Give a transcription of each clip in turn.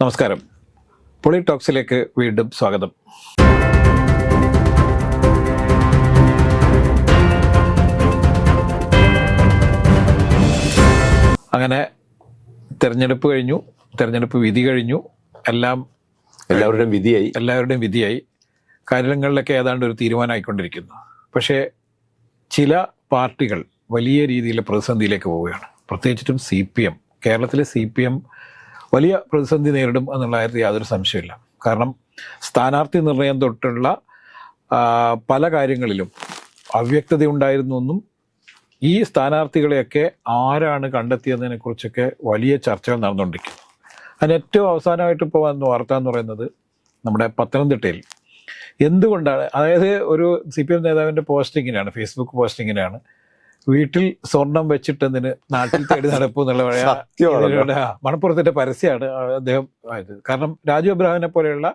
നമസ്കാരം. പൊളി ടോക്സിലേക്ക് വീണ്ടും സ്വാഗതം. അങ്ങനെ തെരഞ്ഞെടുപ്പ് കഴിഞ്ഞു തെരഞ്ഞെടുപ്പ് വിധി കഴിഞ്ഞു എല്ലാം എല്ലാവരുടെയും വിധിയായി. എല്ലാവരുടെയും വിധിയായി. കാര്യങ്ങളിലൊക്കെ ഏതാണ്ട് ഒരു തീരുമാനമായിക്കൊണ്ടിരിക്കുന്നു. പക്ഷേ ചില പാർട്ടികൾ വലിയ രീതിയിൽ പ്രതിസന്ധിയിലേക്ക് പോവുകയാണ്. പ്രത്യേകിച്ചിട്ടും സി പി എം. കേരളത്തിലെ സി പി എം വലിയ പ്രതിസന്ധി നേരിടും എന്നുള്ള കാര്യത്തിൽ യാതൊരു സംശയമില്ല കാരണം സ്ഥാനാർത്ഥി നിർണയം തൊട്ടുള്ള പല കാര്യങ്ങളിലും അവ്യക്തത ഉണ്ടായിരുന്നു എന്നും ഈ സ്ഥാനാർത്ഥികളെയൊക്കെ ആരാണ് കണ്ടെത്തിയതിനെ കുറിച്ചൊക്കെ വലിയ ചർച്ചകൾ നടന്നുകൊണ്ടിരിക്കുന്നു. അതിന് ഏറ്റവും അവസാനമായിട്ട് ഇപ്പോൾ വന്ന വാർത്ത എന്ന് പറയുന്നത് നമ്മുടെ പത്തനംതിട്ടയിൽ. എന്തുകൊണ്ടാണ് അതായത് ഒരു സി പി എം നേതാവിന്റെ പോസ്റ്റിങ്ങിനാണ് ഫേസ്ബുക്ക് പോസ്റ്റിങ്ങിനാണ് വീട്ടിൽ സ്വർണം വെച്ചിട്ട് വെച്ചിട്ടെന്തിന് നാട്ടിൽ തേടി നടപ്പു എന്നുള്ള മണപ്പുറത്തിന്റെ പരസ്യമാണ് അദ്ദേഹം ആയത്. കാരണം രാജു അബ്രാഹിനെ പോലെയുള്ള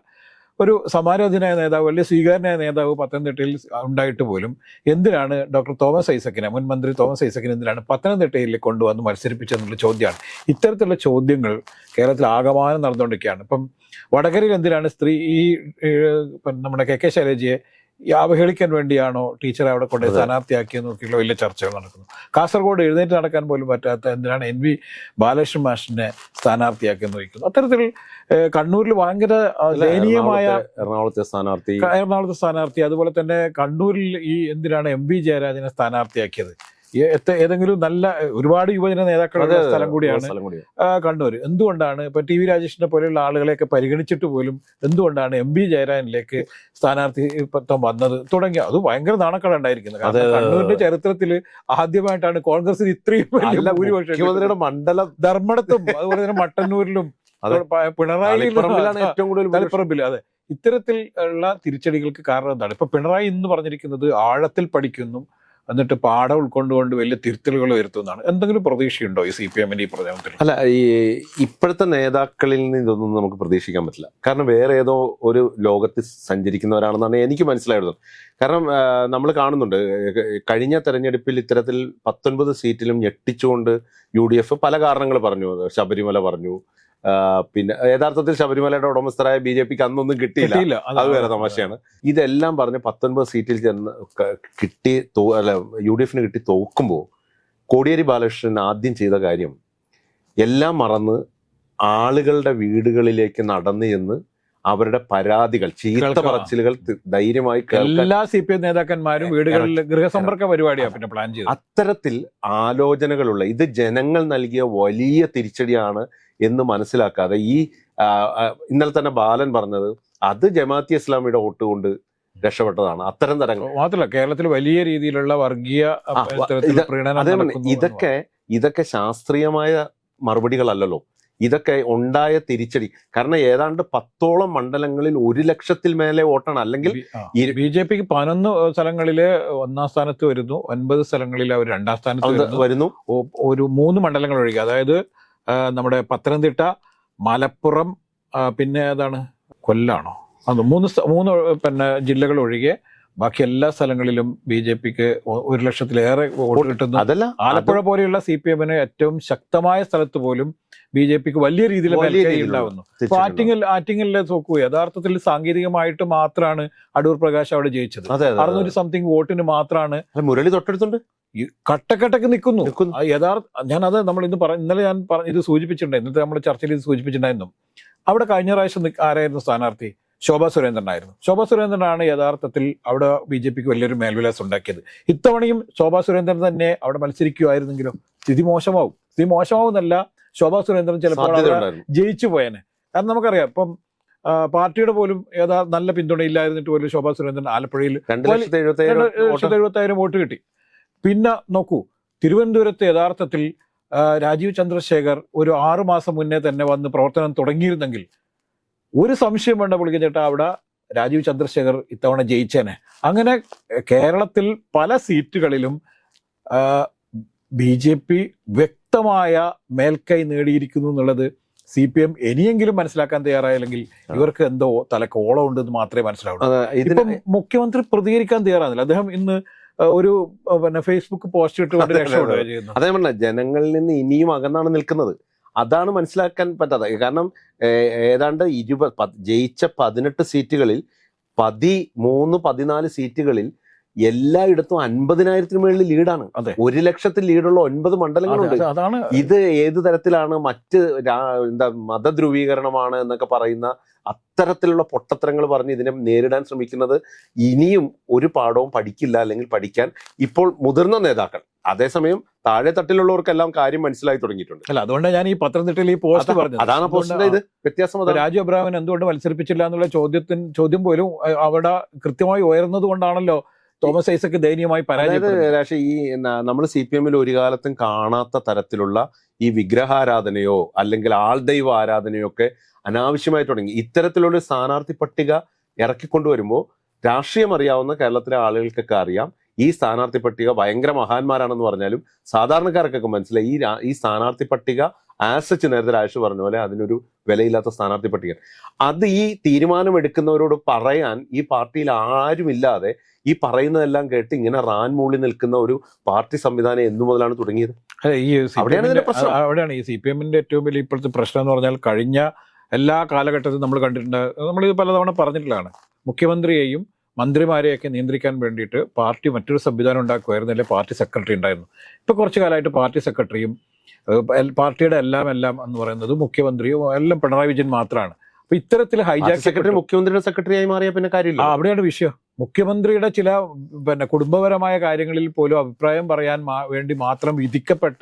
ഒരു സമാരാധനായ നേതാവ് വലിയ സ്വീകാരനായ നേതാവ് പത്തനംതിട്ടയിൽ ഉണ്ടായിട്ട് പോലും എന്തിനാണ് ഡോക്ടർ തോമസ് ഐസക്കിനെ മുൻ മന്ത്രി തോമസ് ഐസക്കിനെ എന്തിനാണ് പത്തനംതിട്ടയിൽ കൊണ്ടുവന്ന് മത്സരിപ്പിച്ചതെന്നുള്ള ചോദ്യമാണ്. ഇത്തരത്തിലുള്ള ചോദ്യങ്ങൾ കേരളത്തിൽ ആകമാനം നടന്നുകൊണ്ടിരിക്കുകയാണ്. ഇപ്പം വടകരയിൽ എന്തിനാണ് സ്ത്രീ ഈ നമ്മുടെ കെ കെ ശൈലജയെ ഈ അവഹേളിക്കാൻ വേണ്ടിയാണോ ടീച്ചറെ അവിടെ കൊണ്ടുപോയി. സ്ഥാനാർത്ഥിയാക്കിയെന്ന് നോക്കിയുള്ള വലിയ ചർച്ചകൾ നടക്കുന്നു. കാസർഗോഡ് എഴുന്നേറ്റ് നടക്കാൻ പോലും പറ്റാത്ത എന്തിനാണ് എൻ വി ബാലകൃഷ്ണൻ മാഷിനെ സ്ഥാനാർത്ഥിയാക്കിയെന്ന് ചോദിക്കുന്നു അത്തരത്തിൽ കണ്ണൂരിൽ ഭയങ്കര ദയനീയമായ എറണാകുളത്തെ- സ്ഥാനാർത്ഥി എറണാകുളത്തെ സ്ഥാനാർത്ഥി അതുപോലെ തന്നെ കണ്ണൂരിൽ ഈ എന്തിനാണ് എം വി ജയരാജനെ സ്ഥാനാർത്ഥിയാക്കിയത്? ഏതെങ്കിലും നല്ല ഒരുപാട് യുവജന നേതാക്കളുടെ സ്ഥലം കൂടിയാണ് കണ്ണൂർ എന്തുകൊണ്ടാണ് ഇപ്പൊ ടി വി രാജേഷിനെ പോലെയുള്ള ആളുകളെയൊക്കെ പരിഗണിച്ചിട്ട് പോലും എന്തുകൊണ്ടാണ് എം ബി ജയരാജനിലേക്ക് സ്ഥാനാർത്ഥി പത്വം വന്നത്? തുടങ്ങിയ അത് ഭയങ്കര നാണക്കേട് ഉണ്ടായിരിക്കുന്നത്. അതെ. കണ്ണൂരിന്റെ ചരിത്രത്തിൽ ആദ്യമായിട്ടാണ് കോൺഗ്രസ് ഇത്രയും ഭൂരിപക്ഷം മണ്ഡലം ധർമ്മടത്തും അതുപോലെ തന്നെ മട്ടന്നൂരിലും പിണറായി പ- പിണറായിയിലും ഏറ്റവും കൂടുതൽ. തളിപ്പറമ്പിൽ അതെ. ഇത്തരത്തിൽ ഉള്ള തിരിച്ചടികൾക്ക് കാരണം എന്താണ്? ഇപ്പൊ പിണറായി എന്ന് പറഞ്ഞിരിക്കുന്നത് ആഴത്തിൽ പഠിക്കുന്നു എന്നിട്ട് പാഠം ഉൾക്കൊണ്ടുകൊണ്ട് വലിയ തിരുത്തലുകൾ വരുത്തുന്നതാണ്. എന്തെങ്കിലും പ്രതീക്ഷയുണ്ടോ ഈ സി പി എമ്മിന്റെ ഈ പ്രചരണത്തിൽ അല്ല ഈ ഇപ്പോഴത്തെ നേതാക്കളിൽ നിന്ന് ഇതൊന്നും നമുക്ക് പ്രതീക്ഷിക്കാൻ പറ്റില്ല. കാരണം വേറെ ഏതോ ഒരു ലോകത്ത് സഞ്ചരിക്കുന്നവരാണെന്നാണ് എനിക്ക് മനസ്സിലായിരുന്നത് കാരണം നമ്മൾ കാണുന്നുണ്ട് കഴിഞ്ഞ തെരഞ്ഞെടുപ്പിൽ ഇത്തരത്തിൽ പത്തൊൻപത് സീറ്റിലും ഞെട്ടിച്ചുകൊണ്ട് യു ഡി എഫ് പല കാരണങ്ങൾ പറഞ്ഞു. ശബരിമല പറഞ്ഞു പിന്നെ യഥാർത്ഥത്തിൽ ശബരിമലയുടെ ഉടമസ്ഥരായ ബി ജെ പിക്ക് അന്നൊന്നും കിട്ടിയില്ല. അത് വേറെ തമാശയാണ്. ഇതെല്ലാം പറഞ്ഞ് പത്തൊൻപത് സീറ്റിൽ ചെന്ന് കിട്ടി അല്ല യു ഡി എഫിന് കിട്ടി തോക്കുമ്പോൾ കോടിയേരി ബാലകൃഷ്ണൻ ആദ്യം ചെയ്ത കാര്യം എല്ലാം മറന്ന് ആളുകളുടെ വീടുകളിലേക്ക് നടന്നു ചെന്ന് അവരുടെ പരാതികൾ ചീത്ത പറച്ചിലുകൾ ധൈര്യമായി എല്ലാ സി പി എം നേതാക്കന്മാരും വീടുകളിൽ ഗൃഹസമ്പർക്ക പരിപാടിയാണ് പിന്നെ പ്ലാൻ ചെയ്തത്. അത്തരത്തിൽ ആലോചനകളുള്ള ഇത് ജനങ്ങൾ നൽകിയ വലിയ തിരിച്ചടിയാണ് എന്ന് മനസ്സിലാക്കാതെ ഈ ഇന്നലെ തന്നെ ബാലൻ പറഞ്ഞത് അത് ജമാഅത്തി ഇസ്ലാമിയുടെ വോട്ട് കൊണ്ട് രക്ഷപ്പെട്ടതാണ്. അത്തരം തരങ്ങൾ. മാത്രമല്ല കേരളത്തിൽ വലിയ രീതിയിലുള്ള വർഗീയ ഇതൊക്കെ ഇതൊക്കെ ശാസ്ത്രീയമായ മറുപടികളല്ലല്ലോ. ഇതൊക്കെ ഉണ്ടായ തിരിച്ചടി. കാരണം ഏതാണ്ട് പത്തോളം മണ്ഡലങ്ങളിൽ ഒരു ലക്ഷത്തിൽ മേലെ വോട്ടാണ്. അല്ലെങ്കിൽ ബി ജെ പിക്ക് പതിനൊന്ന് സ്ഥലങ്ങളിൽ ഒന്നാം സ്ഥാനത്ത് വരുന്നു. ഒൻപത് സ്ഥലങ്ങളിൽ അവർ രണ്ടാം സ്ഥാനത്ത് വരുന്നു. ഒരു മൂന്ന് മണ്ഡലങ്ങൾ ഒഴികെ. അതായത് നമ്മുടെ പത്തനംതിട്ട മലപ്പുറം പിന്നെ ഏതാണ്? കൊല്ലാണോ? അത് മൂന്ന് മൂന്ന് പിന്നെ ജില്ലകൾ ഒഴികെ ബാക്കി എല്ലാ സ്ഥലങ്ങളിലും ബി ജെ പിക്ക് ഒരു ലക്ഷത്തിലേറെ വോട്ട് കിട്ടുന്നു അതല്ല ആലപ്പുഴ പോലെയുള്ള സി പി എമ്മിന് ഏറ്റവും ശക്തമായ സ്ഥലത്ത് പോലും ബി ജെ പിക്ക് വലിയ രീതിയിൽ ഉണ്ടാവുന്നു തീർച്ചയായിട്ടും. ആറ്റിങ്ങൽ ആറ്റിങ്ങലിൽ നോക്കൂ യഥാർത്ഥത്തിൽ സാങ്കേതികമായിട്ട് മാത്രമാണ് അടൂർ പ്രകാശ് അവിടെ ജയിച്ചത്. അറുന്നൂറ്റി സംതിങ് വോട്ടിന് മാത്രമാണ് മുരളി തൊട്ടടുത്തുണ്ട്? കട്ടക്കട്ടക്ക് നിൽക്കുന്നു. യഥാർത്ഥ ഞാൻ അത് നമ്മൾ ഇന്ന് പറ ഇന്നലെ ഞാൻ ഇത് സൂചിപ്പിച്ചിട്ടുണ്ട്. ഇന്നത്തെ നമ്മുടെ ചർച്ചയിൽ ഇത് സൂചിപ്പിച്ചിട്ടുണ്ടായിരുന്നു. അവിടെ കഴിഞ്ഞ പ്രാവശ്യം ആരായിരുന്നു സ്ഥാനാർത്ഥി? ശോഭാ സുരേന്ദ്രനായിരുന്നു. ശോഭാ സുരേന്ദ്രനാണ് യഥാർത്ഥത്തിൽ അവിടെ ബി ജെ പിക്ക് വലിയൊരു മേൽവിലാസം ഉണ്ടാക്കിയത്. ഇത്തവണയും ശോഭാ സുരേന്ദ്രൻ തന്നെ അവിടെ മത്സരിക്കുമായിരുന്നെങ്കിലും സ്ഥിതി മോശമാവും. സ്ഥിതി മോശമാവുന്നല്ല ശോഭാ സുരേന്ദ്രൻ ചിലപ്പോൾ ജയിച്ചു പോയേനെ. കാരണം നമുക്കറിയാം ഇപ്പം പാർട്ടിയുടെ പോലും ഏതാ നല്ല പിന്തുണയില്ലായിരുന്നിട്ട് പോലും ശോഭാ സുരേന്ദ്രൻ ആലപ്പുഴയിൽ എഴുപത്തായിരം വോട്ട്. കിട്ടി. പിന്നെ നോക്കൂ തിരുവനന്തപുരത്ത് യഥാർത്ഥത്തിൽ രാജീവ് ചന്ദ്രശേഖർ ഒരു ആറു മാസം മുന്നേ തന്നെ വന്ന് പ്രവർത്തനം തുടങ്ങിയിരുന്നെങ്കിൽ ഒരു സംശയം വേണ്ട പുള്ളിക്ക് ചേട്ടാ അവിടെ രാജീവ് ചന്ദ്രശേഖർ ഇത്തവണ ജയിച്ചേനെ. അങ്ങനെ കേരളത്തിൽ പല സീറ്റുകളിലും ബി ജെ പി വ്യക്തമായ മേൽക്കൈ നേടിയിരിക്കുന്നു എന്നുള്ളത് സി പി എം ഇനിയെങ്കിലും മനസ്സിലാക്കാൻ തയ്യാറായില്ലെങ്കിൽ ഇവർക്ക് എന്തോ തലക്ക് ഓളം ഉണ്ടെന്ന് മാത്രമേ മനസ്സിലാവുള്ളൂ. ഇപ്പം മുഖ്യമന്ത്രി പ്രതികരിക്കാൻ തയ്യാറാകുന്നില്ല. അദ്ദേഹം ഇന്ന് ഒരു പിന്നെ ഫേസ്ബുക്ക് പോസ്റ്റ് ഇട്ട് അതേ പറഞ്ഞ ജനങ്ങളിൽ നിന്ന് ഇനിയും അകന്നാണ് നിൽക്കുന്നത്. അതാണ് മനസ്സിലാക്കാൻ പറ്റാത്ത. കാരണം ഏതാണ്ട് ഇരുപത് ജയിച്ച പതിനെട്ട് സീറ്റുകളിൽ പതിമൂന്ന് പതിനാല് സീറ്റുകളിൽ എല്ലായിടത്തും അൻപതിനായിരത്തിന് മുകളിൽ ലീഡാണ്. ഒരു ലക്ഷത്തിൽ ലീഡുള്ള ഒൻപത് മണ്ഡലങ്ങളുണ്ട്. അതാണ് ഇത് ഏത് തരത്തിലാണ് മറ്റ് എന്താ മതധ്രുവീകരണമാണ് എന്നൊക്കെ പറയുന്ന അത്തരത്തിലുള്ള പൊട്ടത്തരങ്ങൾ പറഞ്ഞ് ഇതിനെ നേരിടാൻ ശ്രമിക്കുന്നത് ഇനിയും ഒരു പാഠവും പഠിക്കില്ല അല്ലെങ്കിൽ പഠിക്കാൻ ഇപ്പോൾ മുതിർന്ന നേതാക്കൾ. അതേസമയം താഴെ തട്ടിലുള്ളവർക്കെല്ലാം കാര്യം മനസ്സിലായി തുടങ്ങിയിട്ടുണ്ട്. അല്ല അതുകൊണ്ടാണ് ഞാൻ ഈ പത്രത്തിട്ടിൽ ഈ പോസ്റ്റ് പറഞ്ഞത്. അതാണ് പോസ്റ്റിന്റെ ഇത്. വ്യത്യാസം. രാജു അബ്രാഹ്മൻ എന്തുകൊണ്ട് മത്സരിപ്പിച്ചില്ല എന്നുള്ള ചോദ്യത്തിന് ചോദ്യം പോലും അവിടെ കൃത്യമായി ഉയർന്നത് കൊണ്ടാണല്ലോ തോമസ് ഐസക്ക് ദയനീയമായി അതായത് പരാജയപ്പെടുന്നത് ഈ നമ്മൾ സി പി എമ്മിൽ ഒരു കാലത്തും കാണാത്ത തരത്തിലുള്ള ഈ വിഗ്രഹാരാധനയോ അല്ലെങ്കിൽ ആൾദൈവ ആരാധനയോ ഒക്കെ അനാവശ്യമായി തുടങ്ങി. ഇത്തരത്തിലുള്ള സ്ഥാനാർത്ഥി പട്ടിക ഇറക്കിക്കൊണ്ടുവരുമ്പോൾ രാഷ്ട്രീയം അറിയാവുന്ന കേരളത്തിലെ ആളുകൾക്കൊക്കെ അറിയാം. ഈ സ്ഥാനാർത്ഥി പട്ടിക ഭയങ്കര മഹാന്മാരാണെന്ന് പറഞ്ഞാലും സാധാരണക്കാർക്കൊക്കെ മനസ്സിലായി. ഈ ഈ സ്ഥാനാർത്ഥി പട്ടിക ആസച്ച് നേരത്തെ രാജു പറഞ്ഞ പോലെ അതിനൊരു വിലയില്ലാത്ത സ്ഥാനാർത്ഥി പട്ടിക അത് ഈ തീരുമാനം എടുക്കുന്നവരോട് പറയാൻ ഈ പാർട്ടിയിൽ ആരുമില്ലാതെ ഈ പറയുന്നതെല്ലാം കേട്ട് ഇങ്ങനെ റാൻ മൂളി നിൽക്കുന്ന ഒരു പാർട്ടി സംവിധാനം എന്നു മുതലാണ് തുടങ്ങിയത്. ഈ അവിടെയാണ് ഈ സി പി എമ്മിന്റെ ഏറ്റവും വലിയ ഇപ്പോഴത്തെ പ്രശ്നം എന്ന് പറഞ്ഞാൽ കഴിഞ്ഞ എല്ലാ കാലഘട്ടത്തിലും നമ്മൾ കണ്ടിട്ടുണ്ട്. നമ്മൾ ഇത് പലതവണ പറഞ്ഞിട്ടുള്ളതാണ്. മുഖ്യമന്ത്രിയെയും മന്ത്രിമാരെയൊക്കെ നിയന്ത്രിക്കാൻ വേണ്ടിയിട്ട് പാർട്ടി മറ്റൊരു സംവിധാനം ഉണ്ടാക്കുമായിരുന്നു. അല്ലെങ്കിൽ പാർട്ടി സെക്രട്ടറി ഉണ്ടായിരുന്നു. ഇപ്പോൾ കുറച്ച് കാലമായിട്ട് പാർട്ടി സെക്രട്ടറിയും പാർട്ടിയുടെ എല്ലാം എല്ലാം എന്ന് പറയുന്നത് മുഖ്യമന്ത്രിയും എല്ലാം പിണറായി വിജയൻ മാത്രമാണ് അപ്പൊ ഇത്തരത്തിൽ ഹൈജാക്ക് സെക്രട്ടറി മുഖ്യമന്ത്രിയുടെ സെക്രട്ടറിയായി മാറിയ പിന്നെ കാര്യമില്ല. അവിടെയാണ് വിഷയം. മുഖ്യമന്ത്രിയുടെ ചില പിന്നെ കുടുംബപരമായ കാര്യങ്ങളിൽ പോലും അഭിപ്രായം പറയാൻ വേണ്ടി മാത്രം വിധിക്കപ്പെട്ട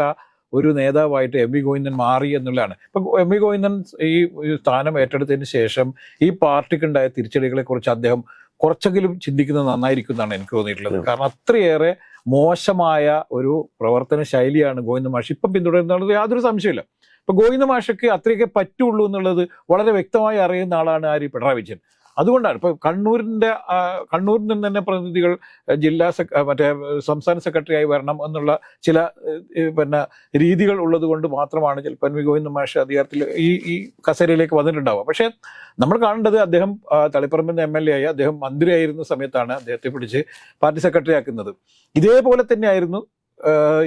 ഒരു നേതാവായിട്ട് എം വി ഗോവിന്ദൻ മാറി എന്നുള്ളതാണ്. ഇപ്പം എം വി ഗോവിന്ദൻ ഈ ഈ സ്ഥാനം ഏറ്റെടുത്തതിന് ശേഷം ഈ പാർട്ടിക്കുണ്ടായ തിരിച്ചടികളെ കുറിച്ച് അദ്ദേഹം കുറച്ചെങ്കിലും ചിന്തിക്കുന്നത് നന്നായിരിക്കും എന്നാണ് എനിക്ക് തോന്നിയിട്ടുള്ളത്. കാരണം അത്രയേറെ മോശമായ ഒരു പ്രവർത്തന ശൈലിയാണ് ഗോവിന്ദ മാഷ്. ഇപ്പം പിന്തുടരുന്നത് യാതൊരു സംശയമില്ല ഇപ്പൊ ഗോവിന്ദ മാഷയ്ക്ക് അത്രയൊക്കെ പറ്റുള്ളൂ എന്നുള്ളത് വളരെ വ്യക്തമായി അറിയുന്ന ആളാണ് ആര്? പിണറായി വിജയൻ. അതുകൊണ്ടാണ്. ഇപ്പൊ കണ്ണൂരിന്റെ കണ്ണൂരിൽ നിന്ന് തന്നെ പ്രതിനിധികൾ ജില്ലാ സെക് ആ, മറ്റേ സംസ്ഥാന സെക്രട്ടറിയായി വരണം എന്നുള്ള ചില പിന്നെ രീതികൾ ഉള്ളത് കൊണ്ട് മാത്രമാണ് ചിലപ്പോൾ എൻ വി ഗോവിന്ദ മാഷ് അധികാരത്തിൽ ഈ ഈ കസേരയിലേക്ക് വന്നിട്ടുണ്ടാവുക. പക്ഷേ നമ്മൾ കാണേണ്ടത് അദ്ദേഹം തളിപ്പറമ്പിന്റെ എം എൽ എ ആയി അദ്ദേഹം മന്ത്രിയായിരുന്ന സമയത്താണ് അദ്ദേഹത്തെ പിടിച്ച് പാർട്ടി സെക്രട്ടറി ആക്കുന്നത്. ഇതേപോലെ തന്നെയായിരുന്നു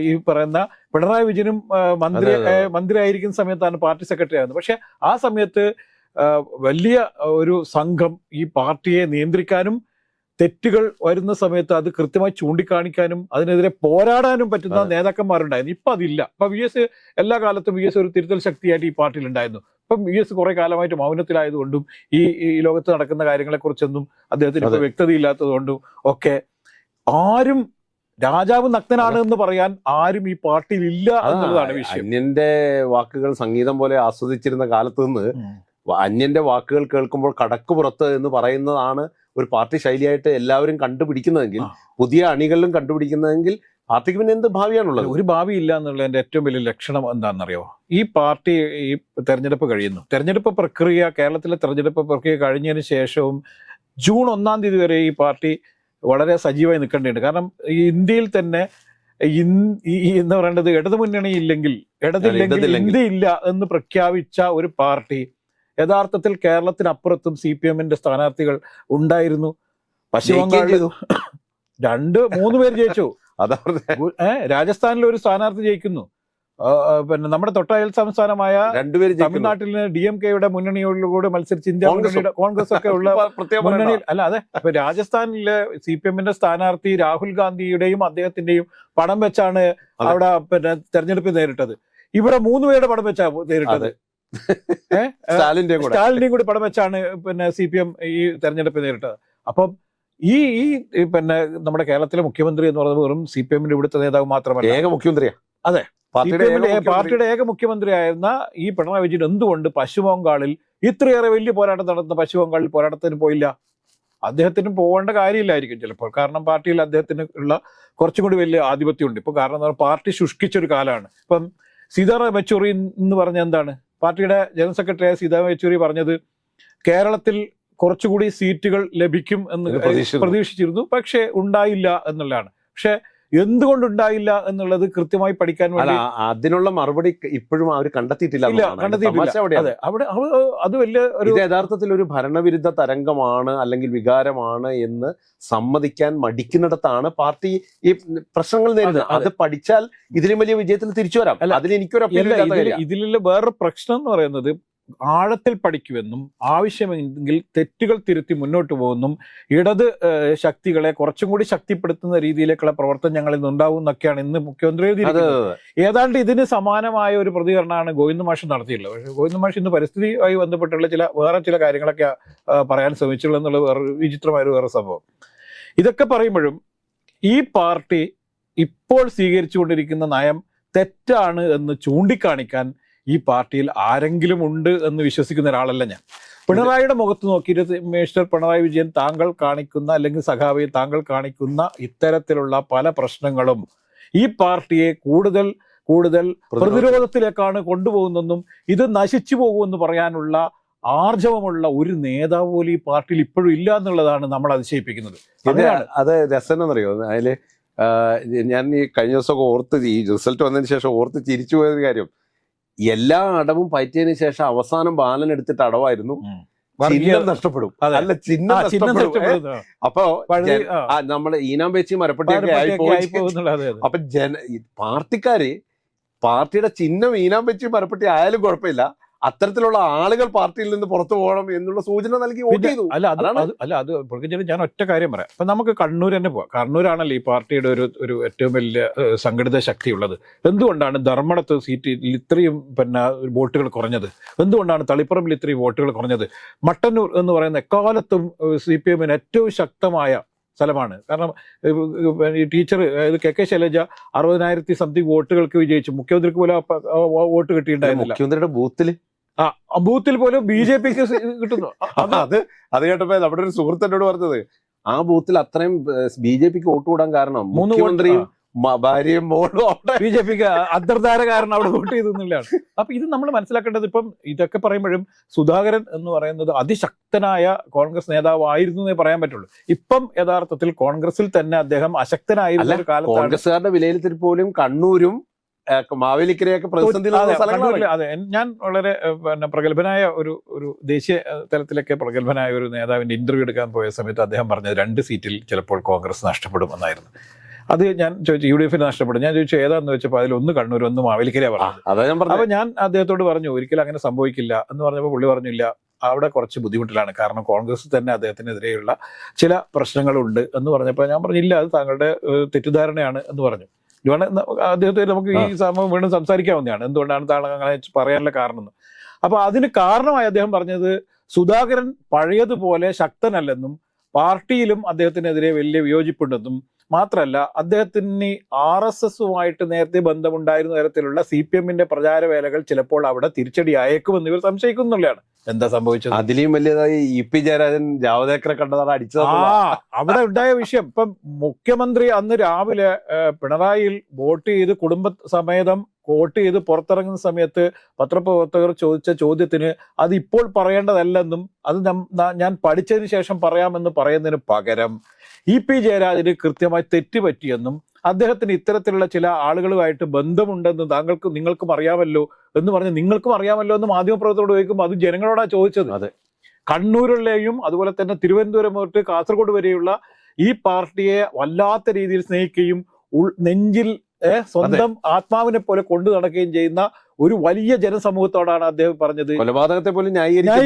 ഈ പറയുന്ന പിണറായി വിജയനും മന്ത്രി മന്ത്രി ആയിരിക്കുന്ന അതെ. മന്ത്രിയായിരിക്കുന്ന സമയത്താണ് പാർട്ടി സെക്രട്ടറി ആകുന്നത് പക്ഷെ ആ സമയത്ത് വലിയ ഒരു സംഘം ഈ പാർട്ടിയെ നിയന്ത്രിക്കാനും തെറ്റുകൾ വരുന്ന സമയത്ത് അത് കൃത്യമായി ചൂണ്ടിക്കാണിക്കാനും അതിനെതിരെ പോരാടാനും പറ്റുന്ന നേതാക്കന്മാരുണ്ടായിരുന്നു. ഇപ്പൊ അതില്ല. ഇപ്പൊ വി എസ് എല്ലാ കാലത്തും വി എസ് ഒരു തിരുത്തൽ ശക്തിയായിട്ട് ഈ പാർട്ടിയിൽ ഉണ്ടായിരുന്നു ഇപ്പം വി എസ് കുറെ കാലമായിട്ട് മൗനത്തിലായതുകൊണ്ടും ഈ ഈ ലോകത്ത് നടക്കുന്ന കാര്യങ്ങളെ കുറിച്ചൊന്നും അദ്ദേഹത്തിന് ഇപ്പൊ. വ്യക്തതയില്ലാത്തതുകൊണ്ടും ഒക്കെ ആരും രാജാവ് നഗ്നനാണ് എന്ന് പറയാൻ ആരും ഈ പാർട്ടിയിൽ ഇല്ല എന്നുള്ളതാണ് വിഷയം. അന്യന്റെ വാക്കുകൾ സംഗീതം പോലെ ആസ്വദിച്ചിരുന്ന കാലത്ത് നിന്ന് അന്യന്റെ വാക്കുകൾ കേൾക്കുമ്പോൾ കടക്ക് പുറത്ത് എന്ന് പറയുന്നതാണ് ഒരു പാർട്ടി ശൈലിയായിട്ട് എല്ലാവരും കണ്ടുപിടിക്കുന്നതെങ്കിൽ പുതിയ അണികളിലും കണ്ടുപിടിക്കുന്നതെങ്കിൽ പാർട്ടിക്ക് പിന്നെ എന്ത് ഭാവിയാണുള്ളത്? ഒരു ഭാവി ഇല്ല എന്നുള്ളതിന്റെ ഏറ്റവും വലിയ ലക്ഷണം എന്താണെന്നറിയോ? ഈ പാർട്ടി ഈ തെരഞ്ഞെടുപ്പ് കഴിയുന്നു. തെരഞ്ഞെടുപ്പ് പ്രക്രിയ കേരളത്തിലെ തെരഞ്ഞെടുപ്പ് പ്രക്രിയ കഴിഞ്ഞതിന് ശേഷവും ജൂൺ ഒന്നാം തീയതി വരെ ഈ പാർട്ടി വളരെ സജീവമായി നിൽക്കേണ്ടതുണ്ട്. കാരണം ഈ ഇന്ത്യയിൽ തന്നെ എന്ന് ഈ എന്ന് എന്താ പറയേണ്ടത് ഇടതുമുന്നണി ഇല്ലെങ്കിൽ ഇടതില്ലെങ്കിൽ. ഇന്ത്യ ഇല്ല എന്ന് പ്രഖ്യാപിച്ച ഒരു പാർട്ടി യഥാർത്ഥത്തിൽ കേരളത്തിനപ്പുറത്തും സി പി എമ്മിന്റെ സ്ഥാനാർത്ഥികൾ ഉണ്ടായിരുന്നു. പശ്ചിമ ബംഗാളിൽ രണ്ട് മൂന്ന് പേര് ജയിച്ചു. അതാ പറഞ്ഞെ. ഗു- ഏ, രാജസ്ഥാനിൽ ഒരു സ്ഥാനാർത്ഥി ജയിക്കുന്നു. പിന്നെ നമ്മുടെ തൊട്ടയൽ സംസ്ഥാനമായ. തമിഴ്നാട്ടിൽ ഡി എം കെയുടെ മുന്നണിയോടുകൂടി മത്സരിച്ച് ഇന്ത്യ മുന്നണിയുടെ കോൺഗ്രസ് ഒക്കെ ഉള്ള മുന്നണി മുന്നണിയിൽ അല്ല അതെ. ഇപ്പൊ രാജസ്ഥാനിലെ സി പി എമ്മിന്റെ സ്ഥാനാർത്ഥി രാഹുൽ ഗാന്ധിയുടെയും അദ്ദേഹത്തിന്റെയും പണം വെച്ചാണ്. അവിടെ പിന്നെ തെരഞ്ഞെടുപ്പ് നേരിട്ടത്. ഇവിടെ മൂന്ന് പേരുടെ പടം വെച്ചാ നേരിട്ടത്. ഏഹ് സ്റ്റാലിന്റെയും കൂടെ. പടം വെച്ചാണ് പിന്നെ സി പി എം ഈ തെരഞ്ഞെടുപ്പ് നേരിട്ടത്. അപ്പം ഈ ഈ പിന്നെ നമ്മുടെ കേരളത്തിലെ മുഖ്യമന്ത്രി എന്ന് പറയുന്നത് വെറും സി പി എമ്മിന്റെ ഇവിടുത്തെ നേതാവ് മാത്രമല്ല. ഏക മുഖ്യമന്ത്രിയാ. അതെ. പാർട്ടിയുടെ ഏക മുഖ്യമന്ത്രിയായിരുന്ന ഈ പിണറായി വിജയൻ എന്തുകൊണ്ട് പശ്ചിമ ബംഗാളിൽ ഇത്രയേറെ വലിയ പോരാട്ടം നടത്തുന്ന പശ്ചിമ ബംഗാളിൽ പോരാട്ടത്തിന് പോയില്ല? അദ്ദേഹത്തിന് പോകേണ്ട കാര്യമില്ലായിരിക്കും ചിലപ്പോൾ. കാരണം പാർട്ടിയിൽ അദ്ദേഹത്തിന് ഉള്ള കുറച്ചും കൂടി വലിയ ആധിപത്യമുണ്ട്. ഇപ്പൊ കാരണം പാർട്ടി ശുഷ്കിച്ച ഒരു കാലമാണ്. ഇപ്പം സീതാറാം യെച്ചൂറി എന്ന് പറഞ്ഞ എന്താണ്? പാർട്ടിയുടെ ജനറൽ സെക്രട്ടറിയായ സീതാറാം യെച്ചൂരി പറഞ്ഞത് കേരളത്തിൽ കുറച്ചുകൂടി സീറ്റുകൾ ലഭിക്കും എന്ന്. പ്രതീക്ഷിച്ചിരുന്നു പക്ഷേ ഉണ്ടായില്ല എന്നുള്ളതാണ് പക്ഷേ എന്തുകൊണ്ടുണ്ടായില്ല എന്നുള്ളത് കൃത്യമായി പഠിക്കാൻ വേണ്ടി അതിനുള്ള മറുപടി ഇപ്പോഴും അവർ കണ്ടെത്തിയിട്ടില്ല ഇല്ല. കണ്ടെത്തിയിട്ടില്ല. അതെ അവിടെ അവ- അത് വലിയ ഒരു യഥാർത്ഥത്തിൽ ഒരു ഭരണവിരുദ്ധ തരംഗമാണ് അല്ലെങ്കിൽ വികാരമാണ് എന്ന് സമ്മതിക്കാൻ മടിക്കുന്നിടത്താണ് പാർട്ടി ഈ പ്രശ്നങ്ങൾ നേരിടുന്നത്. അത് പഠിച്ചാൽ ഇതിലും വലിയ വിജയത്തിൽ തിരിച്ചു വരാം. അല്ല, അതിൽ എനിക്കൊരു ഇതിലുള്ള വേറൊരു പ്രശ്നം എന്ന് പറയുന്നത് ആഴത്തിൽ പഠിക്കുമെന്നും ആവശ്യമെങ്കിൽ തെറ്റുകൾ തിരുത്തി മുന്നോട്ട് പോകുന്നും ഇടത് ശക്തികളെ കുറച്ചും കൂടി ശക്തിപ്പെടുത്തുന്ന രീതിയിലേക്കുള്ള പ്രവർത്തനം ഞങ്ങളിൽ നിന്നുണ്ടാവും എന്നൊക്കെയാണ് ഇന്ന് മുഖ്യമന്ത്രി. ഏതാണ്ട് ഇതിന് സമാനമായ ഒരു പ്രതികരണമാണ് ഗോവിന്ദ മാഷ് നടത്തിയിട്ടുള്ളത്. പക്ഷേ ഗോവിന്ദ മാഷ് ഇന്ന് പരിസ്ഥിതിയുമായി ബന്ധപ്പെട്ടുള്ള ചില വേറെ ചില കാര്യങ്ങളൊക്കെ പറയാൻ ശ്രമിച്ചുള്ളൂ എന്നുള്ള വേറെ വിചിത്രമായ ഒരു വേറെ സംഭവം. ഇതൊക്കെ പറയുമ്പോഴും ഈ പാർട്ടി ഇപ്പോൾ സ്വീകരിച്ചുകൊണ്ടിരിക്കുന്ന നയം തെറ്റാണ് എന്ന് ചൂണ്ടിക്കാണിക്കാൻ ഈ പാർട്ടിയിൽ ആരെങ്കിലും ഉണ്ട് എന്ന് വിശ്വസിക്കുന്ന ഒരാളല്ല ഞാൻ. പിണറായിയുടെ മുഖത്ത് നോക്കിയിട്ട് മിസ്റ്റർ പിണറായി വിജയൻ താങ്കൾ കാണിക്കുന്ന അല്ലെങ്കിൽ സഖാവി താങ്കൾ കാണിക്കുന്ന ഇത്തരത്തിലുള്ള പല പ്രശ്നങ്ങളും ഈ പാർട്ടിയെ കൂടുതൽ കൂടുതൽ പ്രതിരോധത്തിലേക്കാണ് കൊണ്ടുപോകുന്നതെന്നും ഇത് നശിച്ചു പോകുമെന്ന് പറയാനുള്ള ആർജവമുള്ള ഒരു നേതാവ് പോലും ഈ പാർട്ടിയിൽ ഇപ്പോഴും ഇല്ല എന്നുള്ളതാണ് നമ്മൾ അതിശയിപ്പിക്കുന്നത്. അത് രസം എന്നറിയോ അതിൽ ഞാൻ ഈ കഴിഞ്ഞ ദിവസമൊക്കെ ഓർത്ത് ഈ റിസൾട്ട് വന്നതിന് ശേഷം ഓർത്ത് ചിരിച്ചു പോയൊരു കാര്യം. എല്ലാ അടവും പറ്റിയതിനു ശേഷം അവസാനം ബാലൻ എടുത്തിട്ട് അടവായിരുന്നു. ചിഹ്നം നഷ്ടപ്പെടും. അല്ല ചിഹ്നം നഷ്ടപ്പെടും. അപ്പൊ നമ്മൾ മരപ്പട്ടിയൊക്കെ ആയി പോകുന്നുള്ള അതെ, അതെ. അപ്പൊ ജന പാർട്ടിക്കാര് പാർട്ടിയുടെ ചിഹ്നം ഈനാം വെച്ച് മരപ്പട്ടി ആയാലും കുഴപ്പമില്ല. അത്തരത്തിലുള്ള ആളുകൾ പാർട്ടിയിൽ നിന്ന് പുറത്തു പോകണം എന്നുള്ള സൂചന നൽകി വോട്ട് ചെയ്തു. അല്ല അത്. അല്ല അത് ഞാൻ ഒറ്റ കാര്യം പറയാം. അപ്പൊ നമുക്ക് കണ്ണൂർ തന്നെ പോവാം. കണ്ണൂരാണല്ലോ ഈ പാർട്ടിയുടെ ഒരു ഒരു ഏറ്റവും വലിയ സംഘടിത ശക്തി ഉള്ളത് എന്തുകൊണ്ടാണ് ധർമ്മടത്ത് സീറ്റിൽ ഇത്രയും പിന്നെ വോട്ടുകൾ കുറഞ്ഞത്? എന്തുകൊണ്ടാണ് തളിപ്പറമ്പിൽ ഇത്രയും വോട്ടുകൾ കുറഞ്ഞത്? മട്ടന്നൂർ എന്ന് പറയുന്ന എക്കാലത്തും സി പി എമ്മിന് ഏറ്റവും ശക്തമായ സ്ഥലമാണ്. കാരണം ഈ ടീച്ചർ അതായത് കെ കെ ശൈലജ അറുപതിനായിരത്തി സംതിങ് വോട്ടുകൾക്ക് വിജയിച്ചു. മുഖ്യമന്ത്രിക്ക് പോലും വോട്ട് കിട്ടിയിട്ടുണ്ടായിരുന്നില്ല. മുഖ്യമന്ത്രിയുടെ ആ ബൂത്തിൽ പോലും ബി ജെ പിക്ക് കിട്ടുന്നു. അത് അത് കേട്ടപ്പോ നമ്മുടെ ഒരു സുഹൃത്ത് എന്നോട് പറഞ്ഞത് ആ ബൂത്തിൽ അത്രയും ബി ജെ പിക്ക് വോട്ട് കൂടാൻ കാരണം മുഖ്യമന്ത്രിയും ഭാര്യയും മോളും അവിടെ. ബി ജെ പിക്ക് അന്തർധാര കാരണം അവിടെ വോട്ട് ചെയ്തെന്നുള്ളതാണ് അപ്പൊ ഇത് നമ്മൾ മനസ്സിലാക്കേണ്ടത് ഇപ്പം ഇതൊക്കെ പറയുമ്പോഴും സുധാകരൻ എന്ന് പറയുന്നത് അതിശക്തനായ കോൺഗ്രസ് നേതാവായിരുന്നു എന്നേ പറയാൻ പറ്റുള്ളൂ. ഇപ്പം യഥാർത്ഥത്തിൽ കോൺഗ്രസിൽ തന്നെ അദ്ദേഹം അശക്തനായിരുന്ന ഒരു കാലത്താണ് കോൺഗ്രസ്സുകാരുടെ വിലയിരുത്തൽ പോലും കണ്ണൂരും മാവേലിക്കരയൊക്കെ അതെ, ഞാൻ വളരെ പിന്നെ പ്രഗത്ഭനായ ഒരു ഒരു ദേശീയ തലത്തിലൊക്കെ പ്രഗത്ഭനായ ഒരു നേതാവിന്റെ ഇന്റർവ്യൂ എടുക്കാൻ പോയ സമയത്ത് അദ്ദേഹം പറഞ്ഞത് രണ്ട് സീറ്റിൽ ചിലപ്പോൾ കോൺഗ്രസ് നഷ്ടപ്പെടും എന്നായിരുന്നു. അത് ഞാൻ ചോദിച്ചു യു ഡി എഫിന് നഷ്ടപ്പെടും. ഞാൻ ചോദിച്ചു ഏതാന്ന് വെച്ചപ്പോൾ അതിൽ ഒന്ന് കണ്ണൂർ ഒന്ന് മാവേലിക്കര പറഞ്ഞു അപ്പൊ ഞാൻ അദ്ദേഹത്തോട് പറഞ്ഞു ഒരിക്കലും അങ്ങനെ സംഭവിക്കില്ല എന്ന് പറഞ്ഞപ്പോൾ പുള്ളി പറഞ്ഞില്ല അവിടെ കുറച്ച് ബുദ്ധിമുട്ടിലാണ്. കാരണം കോൺഗ്രസ് തന്നെ അദ്ദേഹത്തിനെതിരെയുള്ള ചില പ്രശ്നങ്ങളുണ്ട് എന്ന് പറഞ്ഞപ്പോൾ ഞാൻ പറഞ്ഞില്ല അത് താങ്കളുടെ തെറ്റിദ്ധാരണയാണ് എന്ന് പറഞ്ഞു. അദ്ദേഹത്തെ നമുക്ക് ഈ സംഭവം വീണ്ടും സംസാരിക്കാവുന്നതാണ്. എന്തുകൊണ്ടാണ് താങ്കൾ അങ്ങനെ പറയാനുള്ള കാരണം എന്ന് അപ്പൊ അതിന് കാരണമായി അദ്ദേഹം പറഞ്ഞത് സുധാകരൻ പഴയതുപോലെ ശക്തനല്ലെന്നും പാർട്ടിയിലും അദ്ദേഹത്തിനെതിരെ വലിയ വിയോജിപ്പുണ്ടെന്നും മാത്രമല്ല അദ്ദേഹത്തിന് ആർ എസ് എസുമായിട്ട് നേരത്തെ ബന്ധമുണ്ടായിരുന്ന തരത്തിലുള്ള സി പി എമ്മിന്റെ പ്രചാരവേലകൾ ചിലപ്പോൾ അവിടെ തിരിച്ചടി അയക്കുമെന്ന് ഇവർ സംശയിക്കുന്നുള്ളതാണ്. എന്താ സംഭവിച്ചത്? അതിലെയും വലിയതായി ഇ പി ജയരാജൻ ജാവദേക്കറെ കണ്ടതാണ് അടിച്ചത് ആ അവിടെ ഉണ്ടായ വിഷയം. ഇപ്പം മുഖ്യമന്ത്രി അന്ന് രാവിലെ പിണറായിൽ പിണറായിയിൽ വോട്ട് ചെയ്ത് കുടുംബ സമേതം വോട്ട് ചെയ്ത് പുറത്തിറങ്ങുന്ന സമയത്ത് പത്രപ്രവർത്തകർ ചോദിച്ച ചോദ്യത്തിന് അത് ഇപ്പോൾ പറയേണ്ടതല്ലെന്നും അത് ഞാൻ പഠിച്ചതിന് ശേഷം പറയാമെന്ന് പറയുന്നതിന് പകരം ഇ പി ജയരാജന് കൃത്യമായി തെറ്റുപറ്റിയെന്നും അദ്ദേഹത്തിന് ഇത്തരത്തിലുള്ള ചില ആളുകളുമായിട്ട് ബന്ധമുണ്ടെന്ന് താങ്കൾക്ക് നിങ്ങൾക്കും അറിയാമല്ലോ എന്ന് പറഞ്ഞ് നിങ്ങൾക്കും അറിയാമല്ലോ എന്ന് മാധ്യമപ്രവർത്തകരോട് ചോദിക്കുമ്പോൾ അത് ജനങ്ങളോടാ ചോദിച്ചത്. അതെ. കണ്ണൂരിലെയും അതുപോലെ തന്നെ തിരുവനന്തപുരം തൊട്ട് കാസർഗോഡ് വരെയുള്ള ഈ പാർട്ടിയെ വല്ലാത്ത രീതിയിൽ സ്നേഹിക്കുകയും ഉൾ- നെഞ്ചിൽ സ്വന്തം ആത്മാവിനെ പോലെ കൊണ്ടു നടക്കുകയും ചെയ്യുന്ന ഒരു വലിയ ജനസമൂഹത്തോടാണ് അദ്ദേഹം പറഞ്ഞത്. കൊലപാതകത്തെ പോലെ ന്യായീകരിക്കുന്ന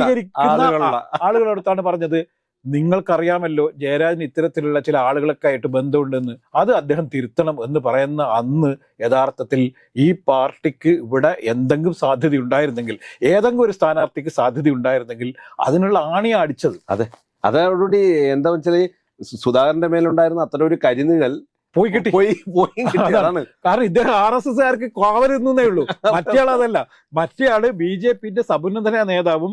ആളുകളടുത്താണ് പറഞ്ഞത്. നിങ്ങൾക്കറിയാമല്ലോ ജയരാജന് ഇത്തരത്തിലുള്ള ചില ആളുകളൊക്കെ ആയിട്ട് ബന്ധമുണ്ടെന്ന്. അത് അദ്ദേഹം തിരുത്തണം എന്ന് പറയുന്ന അന്ന് യഥാർത്ഥത്തിൽ ഈ പാർട്ടിക്ക് ഇവിടെ എന്തെങ്കിലും സാധ്യത ഉണ്ടായിരുന്നെങ്കിൽ ഏതെങ്കിലും ഒരു സ്ഥാനാർത്ഥിക്ക് സാധ്യത ഉണ്ടായിരുന്നെങ്കിൽ അതിനുള്ള ആണിയാ അടിച്ചത്. അതെ. അതോടുകൂടി എന്താ വെച്ചാൽ സുധാകരന്റെ മേലുണ്ടായിരുന്ന അത്ര ഒരു കരിനിഴൽ പോയി കിട്ടി. പോയി പോയി കിട്ടിയതാണ് കാരണം ഇദ്ദേഹം ആർ എസ് എസ്കാർക്ക് കോവരുന്നേ ഉള്ളൂ. മറ്റേയാൾ അതല്ല മറ്റേയാൾ ബി ജെ പിന്റെ സമുന്നതന നേതാവും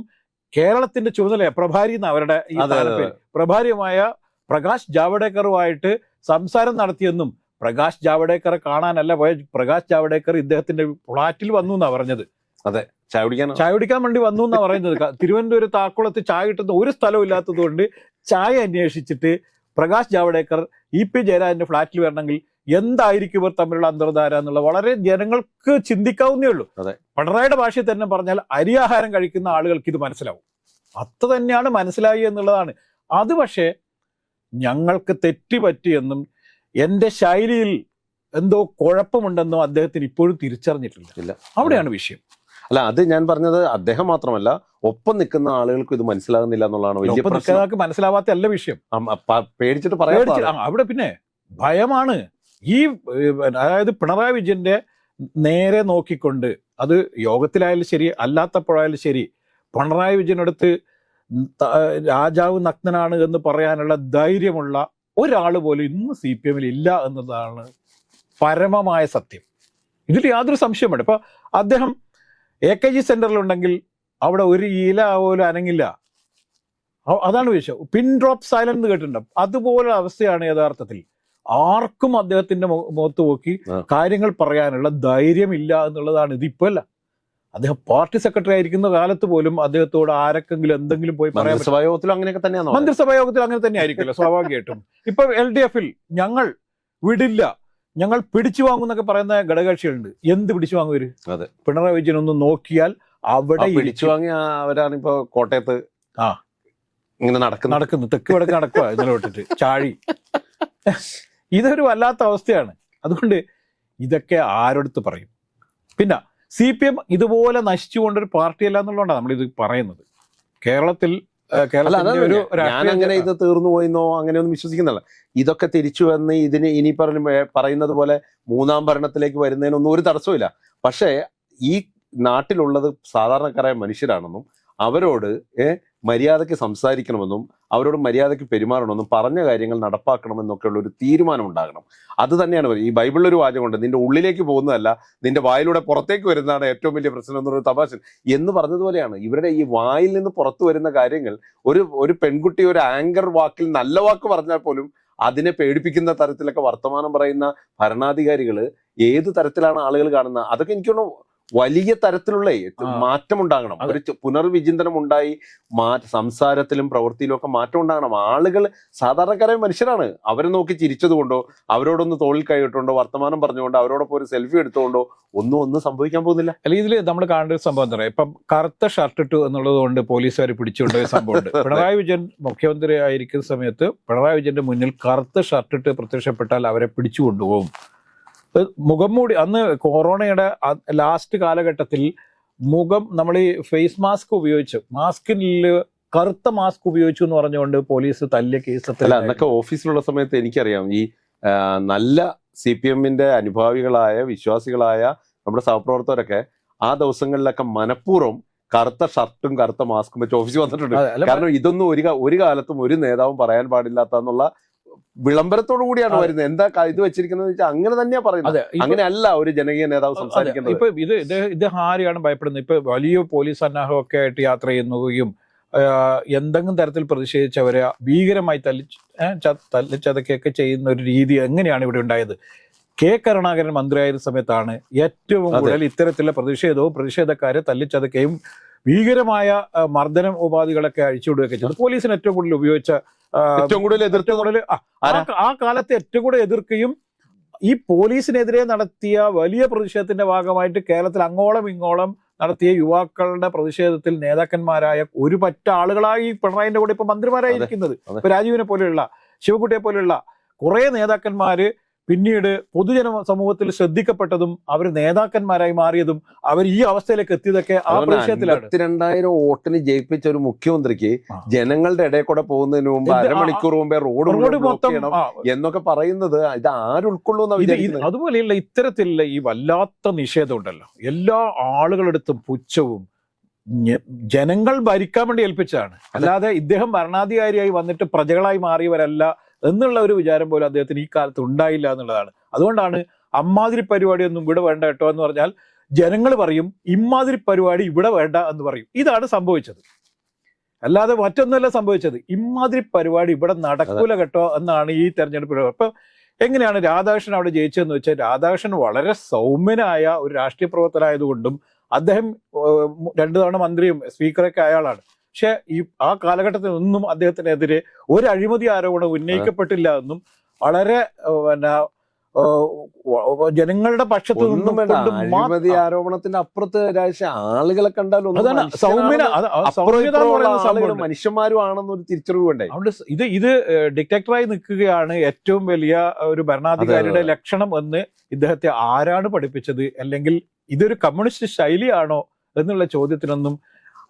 കേരളത്തിന്റെ ചുമതല പ്രഭാരി എന്ന് അവരുടെ ഈ അതെ, അതെ, സ്ഥാനപ്പേര്. പ്രഭാരിയുമായ പ്രകാശ് ജാവ്ഡേക്കറുമായിട്ട് സംസാരം നടത്തിയെന്നും പ്രകാശ് ജാവ്ഡേക്കറെ കാണാനല്ല പോയ പ്രകാശ് ജാവ്ഡേക്കർ ഇദ്ദേഹത്തിന്റെ ഫ്ളാറ്റിൽ വന്നു എന്നാ പറഞ്ഞത്. ചായ കുടിക്കാൻ ചായ കുടിക്കാൻ വേണ്ടി വന്നു എന്നാ പറയുന്നത്. തിരുവനന്തപുരത്ത് തിരുവനന്തപുരം താക്കുളത്ത് ചായ കിട്ടുന്ന ഒരു സ്ഥലവും ഇല്ലാത്തത് കൊണ്ട് ചായ അന്വേഷിച്ചിട്ട് പ്രകാശ് ജാവ്ഡേക്കർ ഇ പി ജയരാജന്റെ ഫ്ളാറ്റിൽ വരണമെങ്കിൽ എന്തായിരിക്കും ഇവർ തമ്മിലുള്ള അന്തർധാര എന്നുള്ള വളരെ ജനങ്ങൾക്ക് ചിന്തിക്കാവുന്നേ ഉള്ളൂ. അതെ. പിണറായിയുടെ ഭാഷയിൽ തന്നെ പറഞ്ഞാൽ അരിയാഹാരം കഴിക്കുന്ന ആളുകൾക്ക് ഇത് മനസ്സിലാവും. അത്ര തന്നെയാണ് മനസ്സിലായി എന്നുള്ളതാണ്. അത് പക്ഷേ ഞങ്ങൾക്ക് തെറ്റുപറ്റിയെന്നും എന്റെ ശൈലിയിൽ എന്തോ കുഴപ്പമുണ്ടെന്നോ അദ്ദേഹത്തിന് ഇപ്പോഴും തിരിച്ചറിഞ്ഞിട്ടില്ല. ഇല്ല. അവിടെയാണ് വിഷയം. അല്ല അത് ഞാൻ പറഞ്ഞത് അദ്ദേഹം മാത്രമല്ല ഒപ്പം നിൽക്കുന്ന ആളുകൾക്കും ഇത് മനസ്സിലാകുന്നില്ല എന്നുള്ളതാണ് വലിയ പ്രശ്നം. മനസ്സിലാവാത്ത അല്ല വിഷയം പേടിച്ചിട്ട് പറയാം അവിടെ പിന്നെ ഭയമാണ്. ഈ അതായത് പിണറായി വിജയന്റെ നേരെ നോക്കിക്കൊണ്ട് അത് യോഗത്തിലായാലും ശരി അല്ലാത്തപ്പോഴായാലും ശരി പിണറായി വിജയനടുത്ത് രാജാവ് നഗ്നനാണ് എന്ന് പറയാനുള്ള ധൈര്യമുള്ള ഒരാൾ പോലും ഇന്ന് സി പി എമ്മിൽ ഇല്ല എന്നതാണ് പരമമായ സത്യം. ഇതിൽ യാതൊരു സംശയമുണ്ട് ഇപ്പൊ അദ്ദേഹം എ കെ ജി സെന്ററിലുണ്ടെങ്കിൽ അവിടെ ഒരു ഇല പോലും അനങ്ങില്ല. അതാണ് വിഷയം. പിൻ ഡ്രോപ്പ് സൈലന്റ് എന്ന് കേട്ടിട്ടുണ്ടോ? അതുപോലെ അവസ്ഥയാണ് യഥാർത്ഥത്തിൽ. ആർക്കും അദ്ദേഹത്തിന്റെ മുഖത്ത് നോക്കി കാര്യങ്ങൾ പറയാനുള്ള ധൈര്യമില്ല എന്നുള്ളതാണ് ഇതിപ്പോ അല്ല. അദ്ദേഹം പാർട്ടി സെക്രട്ടറി ആയിരിക്കുന്ന കാലത്ത് പോലും അദ്ദേഹത്തോട് ആരൊക്കെങ്കിലും എന്തെങ്കിലും പോയി പറയാൻ പറ്റും. മന്ത്രിസഭാ യോഗത്തിലും അങ്ങനെയൊക്കെ തന്നെയാണ് മന്ത്രിസഭാ യോഗത്തിൽ അങ്ങനെ തന്നെ ആയിരിക്കില്ല സ്വാഭാവികമായിട്ടും. ഇപ്പൊ എൽ ഡി എഫിൽ ഞങ്ങൾ വിടില്ല ഞങ്ങൾ പിടിച്ചു വാങ്ങുന്നൊക്കെ പറയുന്ന ഘടകകക്ഷികളുണ്ട്. എന്ത് പിടിച്ചു വാങ്ങുവര് അതെ. പിണറായി വിജയൻ ഒന്ന് നോക്കിയാൽ അവിടെ പിടിച്ചു വാങ്ങിയ അവരാണ് ഇപ്പൊ കോട്ടയത്ത് ആ. ഇങ്ങനെ നടക്കുന്നു നടക്കുന്നു. തെക്ക് വടക്ക് നടക്കുക ഇതിനെ വിട്ടിട്ട് ചാഴി. ഇതൊരു വല്ലാത്ത അവസ്ഥയാണ്. അതുകൊണ്ട് ഇതൊക്കെ ആരടുത്ത് പറയും? പിന്നെ സി പി എം ഇതുപോലെ നശിച്ചുകൊണ്ടൊരു പാർട്ടിയല്ല എന്നുള്ളതാണ് നമ്മൾ ഇത് പറയുന്നത്. കേരളത്തിൽ ഏഹ്, ഞാൻ അങ്ങനെ ഇത് തീർന്നു പോയിന്നോ അങ്ങനെയൊന്നും വിശ്വസിക്കുന്നില്ല. ഇതൊക്കെ തിരിച്ചു വന്ന് ഇതിന് ഇനി പറഞ്ഞ പറയുന്നത് പോലെ മൂന്നാം ഭരണത്തിലേക്ക് വരുന്നതിനൊന്നും ഒരു തടസ്സമില്ല പക്ഷേ ഈ നാട്ടിലുള്ളത് സാധാരണക്കാരായ മനുഷ്യരാണെന്നും അവരോട് ഏ മര്യാദയ്ക്ക് സംസാരിക്കണമെന്നും അവരോട് മര്യാദയ്ക്ക് പെരുമാറണമെന്നും പറഞ്ഞ കാര്യങ്ങൾ നടപ്പാക്കണമെന്നൊക്കെ ഉള്ള ഒരു തീരുമാനം ഉണ്ടാകണം അത് തന്നെയാണ് പറയുന്നത്. ഈ ബൈബിളിൽ ഒരു വാചകമുണ്ട് നിന്റെ ഉള്ളിലേക്ക് പോകുന്നതല്ല നിന്റെ വായിലൂടെ പുറത്തേക്ക് വരുന്നതാണ് ഏറ്റവും വലിയ പ്രശ്നം എന്നൊരു തപാശൻ എന്ന് പറഞ്ഞതുപോലെയാണ് ഇവരുടെ ഈ വായിൽ നിന്ന് പുറത്തു വരുന്ന കാര്യങ്ങൾ ഒരു ഒരു പെൺകുട്ടി ഒരു ആങ്കർ വാക്കിൽ നല്ല വാക്ക് പറഞ്ഞാൽ പോലും അതിനെ പേടിപ്പിക്കുന്ന തരത്തിലൊക്കെ വർത്തമാനം പറയുന്ന ഭരണാധികാരികൾ ഏത് തരത്തിലാണ് ആളുകൾ കാണുന്നത് അതൊക്കെ എനിക്ക് തോന്നുന്നു വലിയ തരത്തിലുള്ള മാറ്റം ഉണ്ടാകണം ഒരു പുനർവിചിന്തനം ഉണ്ടായി മാ സംസാരത്തിലും പ്രവൃത്തിയിലും ഒക്കെ മാറ്റം ഉണ്ടാകണം ആളുകൾ സാധാരണക്കാരായ മനുഷ്യരാണ്. അവരെ നോക്കി ചിരിച്ചതുകൊണ്ടോ അവരോടൊന്ന് തോളിൽ കൈയിട്ടുണ്ടോ വർത്തമാനം പറഞ്ഞുകൊണ്ടോ അവരോടൊപ്പം ഒരു സെൽഫി എടുത്തുകൊണ്ടോ ഒന്നും ഒന്നും സംഭവിക്കാൻ പോകുന്നില്ല. അല്ല ഇതിൽ നമ്മൾ കാണേണ്ട ഒരു സംഭവം എന്താ പറയുക ഇപ്പം കറുത്ത ഷർട്ട് ഇട്ടു എന്നുള്ളത് കൊണ്ട് പോലീസുകാർ പിടിച്ചുകൊണ്ടുപോയ സംഭവമുണ്ട്. പിണറായി വിജയൻ മുഖ്യമന്ത്രി ആയിരിക്കുന്ന സമയത്ത് പിണറായി വിജയന്റെ മുന്നിൽ കറുത്ത ഷർട്ട് ഇട്ട് പ്രത്യക്ഷപ്പെട്ടാൽ അവരെ പിടിച്ചു കൊണ്ടുപോകും ഇത് മുഖം മൂടി അന്ന് കൊറോണയുടെ ലാസ്റ്റ് കാലഘട്ടത്തിൽ മുഖം നമ്മൾ ഈ ഫേസ് മാസ്ക് ഉപയോഗിച്ചു. മാസ്കിൽ കറുത്ത മാസ്ക് ഉപയോഗിച്ചു എന്ന് പറഞ്ഞുകൊണ്ട് പോലീസ് തല്ലിയ കേസ് അല്ല അന്നൊക്കെ ഓഫീസിലുള്ള സമയത്ത് എനിക്കറിയാം ഈ നല്ല സി പി എമ്മിന്റെ അനുഭാവികളായ വിശ്വാസികളായ നമ്മുടെ സഹപ്രവർത്തകരൊക്കെ ആ ദിവസങ്ങളിലൊക്കെ മനഃപൂർവം കറുത്ത ഷർട്ടും കറുത്ത മാസ്കും വെച്ച് ഓഫീസിൽ വന്നിട്ടുണ്ട്. കാരണം ഇതൊന്നും ഒരു ഒരു കാലത്തും ഒരു നേതാവും പറയാൻ പാടില്ലാത്ത എന്നുള്ള വിളംബരത്തോടു കൂടിയാണ് വരുന്നത്. എന്താ ഇത് വെച്ചിരിക്കുന്നത് വെച്ചാൽ അങ്ങനെ തന്നെയാ പറയുന്നത്. അങ്ങനെയല്ല ഒരു ജനകീയ നേതാവ് സംസാരിക്കുന്നത് ഇപ്പൊ ഇത് ഇത് ഇത് ആരെയാണ് ഭയപ്പെടുന്നത്? ഇപ്പൊ വലിയ പോലീസ് സന്നാഹമൊക്കെ ആയിട്ട് യാത്ര ചെയ്യുന്നതും എന്തെങ്കിലും തരത്തിൽ പ്രതിഷേധിച്ചവരെ ഭീകരമായി തല്ലി തല്ലിച്ചതക്കൊക്കെ ചെയ്യുന്ന ഒരു രീതി എങ്ങനെയാണ് ഇവിടെ ഉണ്ടായത്? കെ കരുണാകരൻ മന്ത്രിയായിരുന്ന സമയത്താണ് ഏറ്റവും കൂടുതൽ ഇത്തരത്തിലുള്ള പ്രതിഷേധവും പ്രതിഷേധക്കാരെ തല്ലിച്ചതക്കുകയും ഭീകരമായ മർദ്ദനം ഉപാധികളൊക്കെ അഴിച്ചുവിടുകയൊക്കെ ചെയ്തു. പോലീസിന് ഏറ്റവും കൂടുതൽ ഉപയോഗിച്ച ഏറ്റവും കൂടുതൽ എതിർത്ത് ഏറ്റവും കൂടുതൽ ആ, കാലത്തെ ഏറ്റവും കൂടുതൽ എതിർക്കുകയും ഈ പോലീസിനെതിരെ നടത്തിയ വലിയ പ്രതിഷേധത്തിന്റെ ഭാഗമായിട്ട് കേരളത്തിൽ അങ്ങോളം ഇങ്ങോളം നടത്തിയ യുവാക്കളുടെ പ്രതിഷേധത്തിൽ നേതാക്കന്മാരായ ഒരു പറ്റ ആളുകളായി പിണറായിന്റെ കൂടെ ഇപ്പൊ മന്ത്രിമാരായിരിക്കുന്നത്. ഇപ്പൊ രാജീവിനെ പോലെയുള്ള ശിവകുട്ടിയെ പോലെയുള്ള കുറെ നേതാക്കന്മാര് പിന്നീട് പൊതുജന സമൂഹത്തിൽ ശ്രദ്ധിക്കപ്പെട്ടതും അവർ നേതാക്കന്മാരായി മാറിയതും അവർ ഈ അവസ്ഥയിലേക്ക് എത്തിയതൊക്കെ ആ പ്രദേശത്തിലാണ് പ്രതിഷേധത്തിലാണ്. വോട്ടിന് ജയിപ്പിച്ച ഒരു മുഖ്യമന്ത്രിക്ക് ജനങ്ങളുടെ ഇടയിൽ കൂടെ പോകുന്നതിന് മുമ്പ് അരമണിക്കൂർ മുമ്പേ റോഡ് റോഡ് മൊത്തം എന്നൊക്കെ പറയുന്നത് ഇത് ആരുൾക്കൊള്ളുന്ന അതുപോലെയുള്ള ഇത്തരത്തിലുള്ള ഈ വല്ലാത്ത നിഷേധം ഉണ്ടല്ലോ എല്ലാ ആളുകളെടുത്തും പുച്ഛവും ജനങ്ങൾ ഭരിക്കാൻ വേണ്ടി ഏൽപ്പിച്ചതാണ്. അല്ലാതെ ഇദ്ദേഹം ഭരണാധികാരിയായി വന്നിട്ട് പ്രജകളായി മാറിയവരല്ല. എന്നുള്ള ഒരു വിചാരം പോലും അദ്ദേഹത്തിന് ഈ കാലത്ത് ഉണ്ടായില്ല എന്നുള്ളതാണ്. അതുകൊണ്ടാണ് അമ്മാതിരി പരിപാടിയൊന്നും ഇവിടെ വേണ്ട കേട്ടോ എന്ന് പറഞ്ഞാൽ ജനങ്ങൾ പറയും ഇമ്മാതിരി പരിപാടി ഇവിടെ വേണ്ട എന്ന് പറയും. ഇതാണ് സംഭവിച്ചത്. അല്ലാതെ മറ്റൊന്നല്ല സംഭവിച്ചത്. ഇമ്മാതിരി പരിപാടി ഇവിടെ നടക്കൂല കേട്ടോ എന്നാണ് ഈ തെരഞ്ഞെടുപ്പിൽ അപ്പൊ എങ്ങനെയാണ് രാധാകൃഷ്ണൻ അവിടെ ജയിച്ചതെന്ന് വെച്ചാൽ രാധാകൃഷ്ണൻ വളരെ സൗമ്യനായ ഒരു രാഷ്ട്രീയ പ്രവർത്തനായതുകൊണ്ടും അദ്ദേഹം രണ്ടു തവണ മന്ത്രിയും സ്പീക്കറൊക്കെ അയാളാണ് പക്ഷെ ഈ ആ കാലഘട്ടത്തിൽ ഒന്നും അദ്ദേഹത്തിനെതിരെ ഒരു അഴിമതി ആരോപണം ഉന്നയിക്കപ്പെട്ടില്ല എന്നും വളരെ പിന്നെ ജനങ്ങളുടെ പക്ഷത്ത് മാ- അഴിമതി ആരോപണത്തിന്റെ അപ്പുറത്ത് രാജ്യ ആളുകളെ കണ്ടാലും മനുഷ്യന്മാരും ആണെന്നൊരു തിരിച്ചറിവ് വേണ്ടേ? അതുകൊണ്ട് ഇത് ഇത് ഡിറ്റക്ടറായി നിൽക്കുകയാണ് ഏറ്റവും വലിയ ഒരു ഭരണാധികാരിയുടെ ലക്ഷണം എന്ന് ഇദ്ദേഹത്തെ ആരാണ് പഠിപ്പിച്ചത്? അല്ലെങ്കിൽ ഇതൊരു കമ്മ്യൂണിസ്റ്റ് ശൈലിയാണോ എന്നുള്ള ചോദ്യത്തിനൊന്നും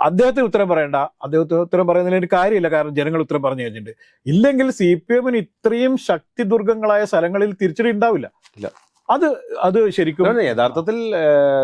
അദ്ദേഹത്തിന് ഉത്തരം പറയണ്ട. അദ്ദേഹത്തിന് ഉത്തരം പറയുന്നതിന് ഒരു കാര്യമില്ല. കാരണം ജനങ്ങൾ ഉത്തരം പറഞ്ഞു കഴിഞ്ഞിട്ടുണ്ട്. ഇല്ലെങ്കിൽ സി പി എമ്മിന് ഇത്രയും ശക്തി ദുർഗങ്ങളായ സ്ഥലങ്ങളിൽ തിരിച്ചടി ഉണ്ടാവില്ല. ഇല്ല. അത് അത് ശരിക്കും യഥാർത്ഥത്തിൽ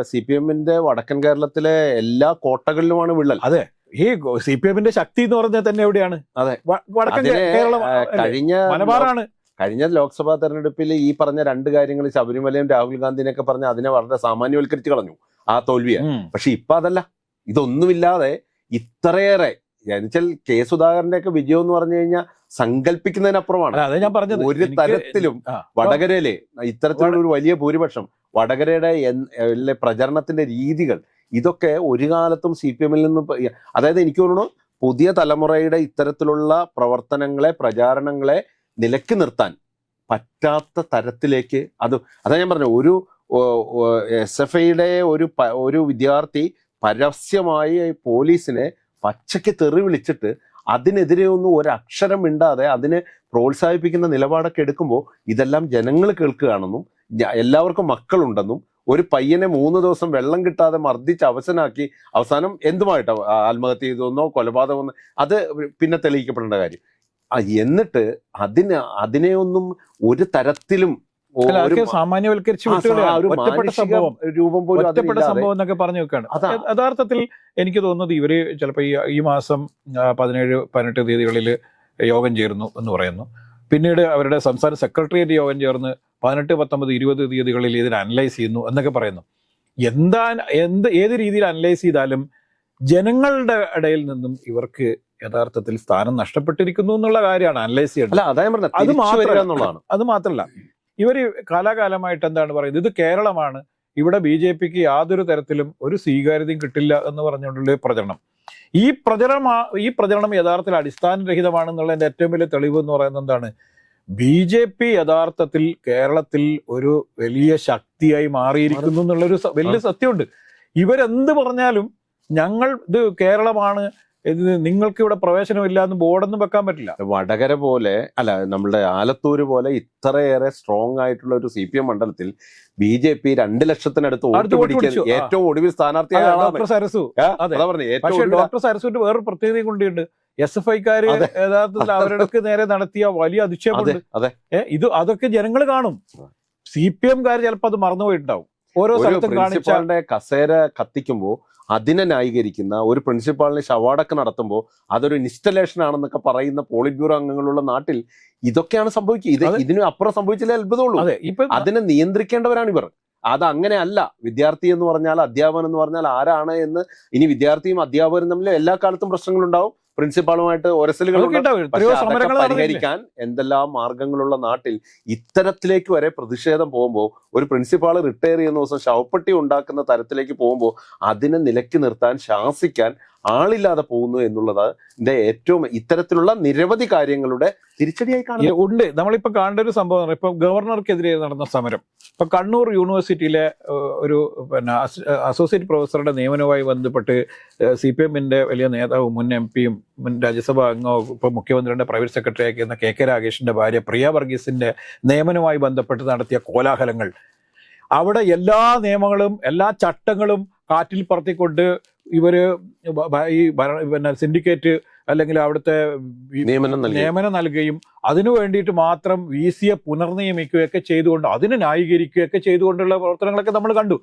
സി പി എമ്മിന്റെ വടക്കൻ കേരളത്തിലെ എല്ലാ കോട്ടകളിലുമാണ് വിള്ളൽ. അതെ. ഈ സി പി എമ്മിന്റെ ശക്തി എന്ന് പറഞ്ഞാൽ തന്നെ എവിടെയാണ്? അതെ. വടക്കൻ കേരളം? കഴിഞ്ഞ മലബാറാണ്. കഴിഞ്ഞ ലോക്സഭാ തെരഞ്ഞെടുപ്പിൽ ഈ പറഞ്ഞ രണ്ട് കാര്യങ്ങൾ ശബരിമലയും രാഹുൽ ഗാന്ധിനെയൊക്കെ പറഞ്ഞ അതിനെ വളരെ സാമാന്യവൽക്കരിച്ച് കളഞ്ഞു ആ തോൽവിയെ. പക്ഷെ ഇപ്പൊ അതല്ല. ഇതൊന്നുമില്ലാതെ ഇത്രയേറെ എന്നുവെച്ചാൽ കെ സുധാകരന്റെ ഒക്കെ വിജയം എന്ന് പറഞ്ഞു കഴിഞ്ഞാൽ സങ്കല്പിക്കുന്നതിനപ്പുറമാണ് ഞാൻ പറഞ്ഞത്. ഒരു തരത്തിലും വടകരയിലെ ഇത്തരത്തിലുള്ള ഒരു വലിയ ഭൂരിപക്ഷം വടകരയുടെ പ്രചരണത്തിന്റെ രീതികൾ ഇതൊക്കെ ഒരു കാലത്തും സി പി എമ്മിൽ നിന്നും അതായത് എനിക്ക് തോന്നുന്നു പുതിയ തലമുറയുടെ ഇത്തരത്തിലുള്ള പ്രവർത്തനങ്ങളെ പ്രചാരണങ്ങളെ നിലയ്ക്ക് നിർത്താൻ പറ്റാത്ത തരത്തിലേക്ക് അത് അതാ ഞാൻ പറഞ്ഞു ഒരു എസ് എഫ് ഐയുടെ ഒരു ഒരു വിദ്യാർത്ഥി പരസ്യമായി പോലീസിനെ പച്ചയ്ക്ക് തെറി വിളിച്ചിട്ട് അതിനെതിരെ ഒന്നും ഒരക്ഷരം മിണ്ടാതെ അതിനെ പ്രോത്സാഹിപ്പിക്കുന്ന നിലപാടൊക്കെ എടുക്കുമ്പോൾ ഇതെല്ലാം ജനങ്ങൾ കേൾക്കുകയാണെന്നും എല്ലാവർക്കും മക്കളുണ്ടെന്നും ഒരു പയ്യനെ മൂന്ന് ദിവസം വെള്ളം കിട്ടാതെ മർദ്ദിച്ച് അവസനാക്കി അവസാനം എന്തുമായിട്ടോ ആത്മഹത്യ ചെയ്തെന്നോ കൊലപാതകമെന്നോ അത് പിന്നെ തെളിയിക്കപ്പെടേണ്ട കാര്യം. എന്നിട്ട് അതിന് അതിനെയൊന്നും ഒരു തരത്തിലും സാമാന്യവൽക്കരിച്ച് സംഭവം. രൂപം പോലും ഒറ്റപ്പെട്ട സംഭവം എന്നൊക്കെ പറഞ്ഞു വെക്കാണ്. യഥാർത്ഥത്തിൽ എനിക്ക് തോന്നുന്നത് ഇവർ ചിലപ്പോൾ ഈ ഈ മാസം പതിനേഴ് പതിനെട്ട് തീയതികളിൽ യോഗം ചേരുന്നു എന്ന് പറയുന്നു. പിന്നീട് അവരുടെ സംസ്ഥാന സെക്രട്ടേറിയറ്റ് യോഗം ചേർന്ന് പതിനെട്ട് പത്തൊമ്പത് ഇരുപത് തീയതികളിൽ ഇതിനെ അനലൈസ് ചെയ്യുന്നു എന്നൊക്കെ പറയുന്നു. എന്താ എന്ത് ഏത് രീതിയിൽ അനലൈസ് ചെയ്താലും ജനങ്ങളുടെ ഇടയിൽ നിന്നും ഇവർക്ക് യഥാർത്ഥത്തിൽ സ്ഥാനം നഷ്ടപ്പെട്ടിരിക്കുന്നു എന്നുള്ള കാര്യമാണ് അനലൈസ് ചെയ്യേണ്ടത്. അത് മാത്രമല്ല ഇവർ കാലാകാലമായിട്ട് എന്താണ് പറയുന്നത്? ഇത് കേരളമാണ്. ഇവിടെ ബി ജെ പിക്ക് യാതൊരു തരത്തിലും ഒരു സ്വീകാര്യതയും കിട്ടില്ല എന്ന് പറഞ്ഞുകൊണ്ടുള്ള പ്രചരണം. ഈ പ്രചരണം ഈ പ്രചരണം യഥാർത്ഥത്തിൽ അടിസ്ഥാനരഹിതമാണെന്നുള്ളതിന്റെ ഏറ്റവും വലിയ തെളിവ് എന്ന് പറയുന്നത് എന്താണ്? ബി ജെ പി യഥാർത്ഥത്തിൽ കേരളത്തിൽ ഒരു വലിയ ശക്തിയായി മാറിയിരിക്കുന്നു എന്നുള്ളൊരു വലിയ സത്യമുണ്ട്. ഇവരെന്ത് പറഞ്ഞാലും ഞങ്ങൾ ഇത് കേരളമാണ് ഇത് നിങ്ങൾക്ക് ഇവിടെ പ്രവേശനമില്ല എന്ന് ബോർഡൊന്നും വെക്കാൻ പറ്റില്ല. വടകര പോലെ അല്ല നമ്മുടെ ആലത്തൂര് പോലെ ഇത്രയേറെ സ്ട്രോങ് ആയിട്ടുള്ള ഒരു സി പി എം മണ്ഡലത്തിൽ ബി ജെ പി രണ്ട് ലക്ഷത്തിനടുത്ത് വോട്ട് പിടിക്കാൻ ഏറ്റവും ഒടുവിൽ സ്ഥാനാർത്ഥിയായ ഡോക്ടർ സരസു. ഡോക്ടർ സരസ്വതി വേറൊരു പ്രത്യേകതയും കൊണ്ടുണ്ട് എസ് എഫ് ഐക്കാര്. യഥാർത്ഥത്തിൽ അവരുടെ നേരെ നടത്തിയ വലിയ അധിക്ഷേപമുണ്ട്. ഇത് അതൊക്കെ ജനങ്ങൾ കാണും. സി പി എംകാർ ചിലപ്പോൾ അത് മറന്നുപോയിട്ടുണ്ടാവും. ഓരോ സ്ഥലത്തും പ്രിൻസിപ്പാളിന്റെ കസേര കത്തിക്കുമ്പോൾ അതിനെ ന്യായീകരിക്കുന്ന ഒരു പ്രിൻസിപ്പാളിനെ ശവാടക്ക് നടത്തുമ്പോൾ അതൊരു ഇൻസ്റ്റലേഷൻ ആണെന്നൊക്കെ പറയുന്ന പോളിറ്റ് ബ്യൂറോ അംഗങ്ങളുള്ള നാട്ടിൽ ഇതൊക്കെയാണ് സംഭവിക്കുക. ഇത് ഇതിനും അപ്പുറം സംഭവിച്ചില്ലേ അത്ഭുതമുള്ളൂ. അതിനെ നിയന്ത്രിക്കേണ്ടവരാണ് ഇവർ. അത് അങ്ങനെ അല്ല വിദ്യാർത്ഥി എന്ന് പറഞ്ഞാൽ അധ്യാപകൻ എന്ന് പറഞ്ഞാൽ ആരാണ് എന്ന് ഇനി വിദ്യാർത്ഥിയും അധ്യാപകരും തമ്മിൽ എല്ലാ കാലത്തും പ്രശ്നങ്ങളുണ്ടാവും. പ്രിൻസിപ്പാളുമായിട്ട് ഒരസലുകൾ? പരിഹരിക്കാൻ എന്തെല്ലാം മാർഗങ്ങളുള്ള നാട്ടിൽ ഇത്തരത്തിലേക്ക് വരെ പ്രതിഷേധം പോകുമ്പോൾ ഒരു പ്രിൻസിപ്പാൾ റിട്ടയർ ചെയ്യുന്ന ദിവസം ശവപ്പെട്ടി ഉണ്ടാക്കുന്ന തരത്തിലേക്ക് പോകുമ്പോൾ അതിനെ നിലയ്ക്ക് നിർത്താൻ ശാസിക്കാൻ ആളില്ലാതെ പോകുന്നു എന്നുള്ളത് ഇതിന്റെ ഏറ്റവും ഇത്തരത്തിലുള്ള നിരവധി കാര്യങ്ങളുടെ തിരിച്ചടിയായി കാണുന്നത് കാണുന്നു ഉണ്ട്. നമ്മളിപ്പോ കാണേണ്ട ഒരു സംഭവം ഇപ്പൊ ഗവർണർക്കെതിരെ നടന്ന സമരം. ഇപ്പൊ കണ്ണൂർ യൂണിവേഴ്സിറ്റിയിലെ ഒരു പിന്നെ അസോസിയേറ്റ് പ്രൊഫസറുടെ നിയമനവുമായി ബന്ധപ്പെട്ട് സി പി എമ്മിന്റെ വലിയ നേതാവും മുൻ എം പിയും മുൻ രാജ്യസഭാ അംഗവും ഇപ്പൊ മുഖ്യമന്ത്രിയുടെ പ്രൈവറ്റ് സെക്രട്ടറി ആക്കിയിരുന്ന കെ കെ രാഗേഷിന്റെ ഭാര്യ പ്രിയ വർഗീസിന്റെ നിയമനവുമായി ബന്ധപ്പെട്ട് നടത്തിയ കോലാഹലങ്ങൾ. അവിടെ എല്ലാ നിയമങ്ങളും എല്ലാ ചട്ടങ്ങളും കാറ്റിൽ പറത്തിക്കൊണ്ട് ബ- ഈ ഭരണ- പിന്നെ സിൻഡിക്കേറ്റ് അല്ലെങ്കിൽ അവിടുത്തെ നിയമനം നിയമനം നൽകുകയും അതിനു വേണ്ടിയിട്ട് മാത്രം വി സിയെ പുനർനിയമിക്കുകയൊക്കെ ചെയ്തുകൊണ്ട് അതിനെ ന്യായീകരിക്കുകയൊക്കെ ചെയ്തുകൊണ്ടുള്ള പ്രവർത്തനങ്ങളൊക്കെ നമ്മൾ കണ്ടു.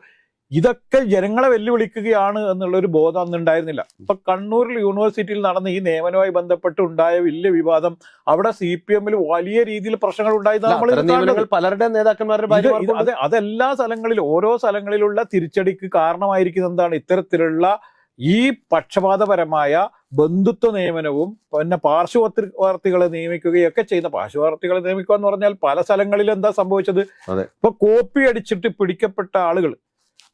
ഇതൊക്കെ ജനങ്ങളെ വെല്ലുവിളിക്കുകയാണ് എന്നുള്ള ഒരു ബോധം അന്ന് ഉണ്ടായിരുന്നില്ല. ഇപ്പൊ കണ്ണൂരിൽ യൂണിവേഴ്സിറ്റിയിൽ നടന്ന ഈ നിയമനവുമായി ബന്ധപ്പെട്ട് ഉണ്ടായ വലിയ വിവാദം അവിടെ സി പി എമ്മിൽ വലിയ രീതിയിൽ പ്രശ്നങ്ങൾ ഉണ്ടായത് പലരുടെ നേതാക്കന്മാരുടെ അത് അതെല്ലാ സ്ഥലങ്ങളിലും ഓരോ സ്ഥലങ്ങളിലുള്ള തിരിച്ചടിക്ക് കാരണമായിരിക്കുന്ന എന്താണ് ഇത്തരത്തിലുള്ള ഈ പക്ഷപാതപരമായ ബന്ധുത്വ നിയമനവും പിന്നെ പാർശ്വവർത്തികളെ നിയമിക്കുകയൊക്കെ ചെയ്യുന്ന പാർശ്വവർത്തികളെ നിയമിക്കുക എന്ന് പറഞ്ഞാൽ പല സ്ഥലങ്ങളിലും എന്താ സംഭവിച്ചത്. ഇപ്പൊ കോപ്പി അടിച്ചിട്ട് പിടിക്കപ്പെട്ട ആളുകൾ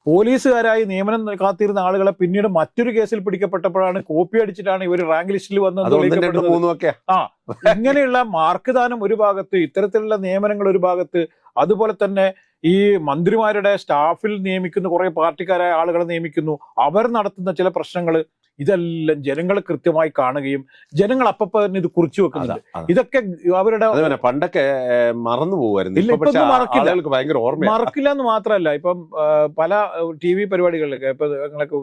പോലീസുകാരായി നിയമനം കാത്തിരുന്ന ആളുകളെ പിന്നീട് മറ്റൊരു കേസിൽ പിടിക്കപ്പെട്ടപ്പോഴാണ് കോപ്പി അടിച്ചിട്ടാണ് ഇവർ റാങ്ക് ലിസ്റ്റിൽ വന്നത് ആ ഇങ്ങനെയുള്ള മാർക്ക് ദാനം ഒരു ഭാഗത്ത് ഇത്തരത്തിലുള്ള നിയമനങ്ങൾ ഒരു ഭാഗത്ത് അതുപോലെ തന്നെ ഈ മന്ത്രിമാരുടെ സ്റ്റാഫിൽ നിയമിക്കുന്ന കുറേ പാർട്ടിക്കാരായ ആളുകളെ നിയമിക്കുന്നു. അവർ നടത്തുന്ന ചില പ്രശ്നങ്ങൾ ഇതെല്ലാം ജനങ്ങൾ കൃത്യമായി കാണുകയും ജനങ്ങൾ അപ്പപ്പോ തന്നെ ഇത് കുറിച്ചു വെക്കുന്നത് ഇതൊക്കെ അവരുടെ പണ്ടൊക്കെ മറന്നു പോകുമായിരുന്നു ഭയങ്കര മറക്കില്ല എന്ന് മാത്രമല്ല ഇപ്പം പല ടി വി പരിപാടികളിലൊക്കെ ഇപ്പൊ നിങ്ങളൊക്കെ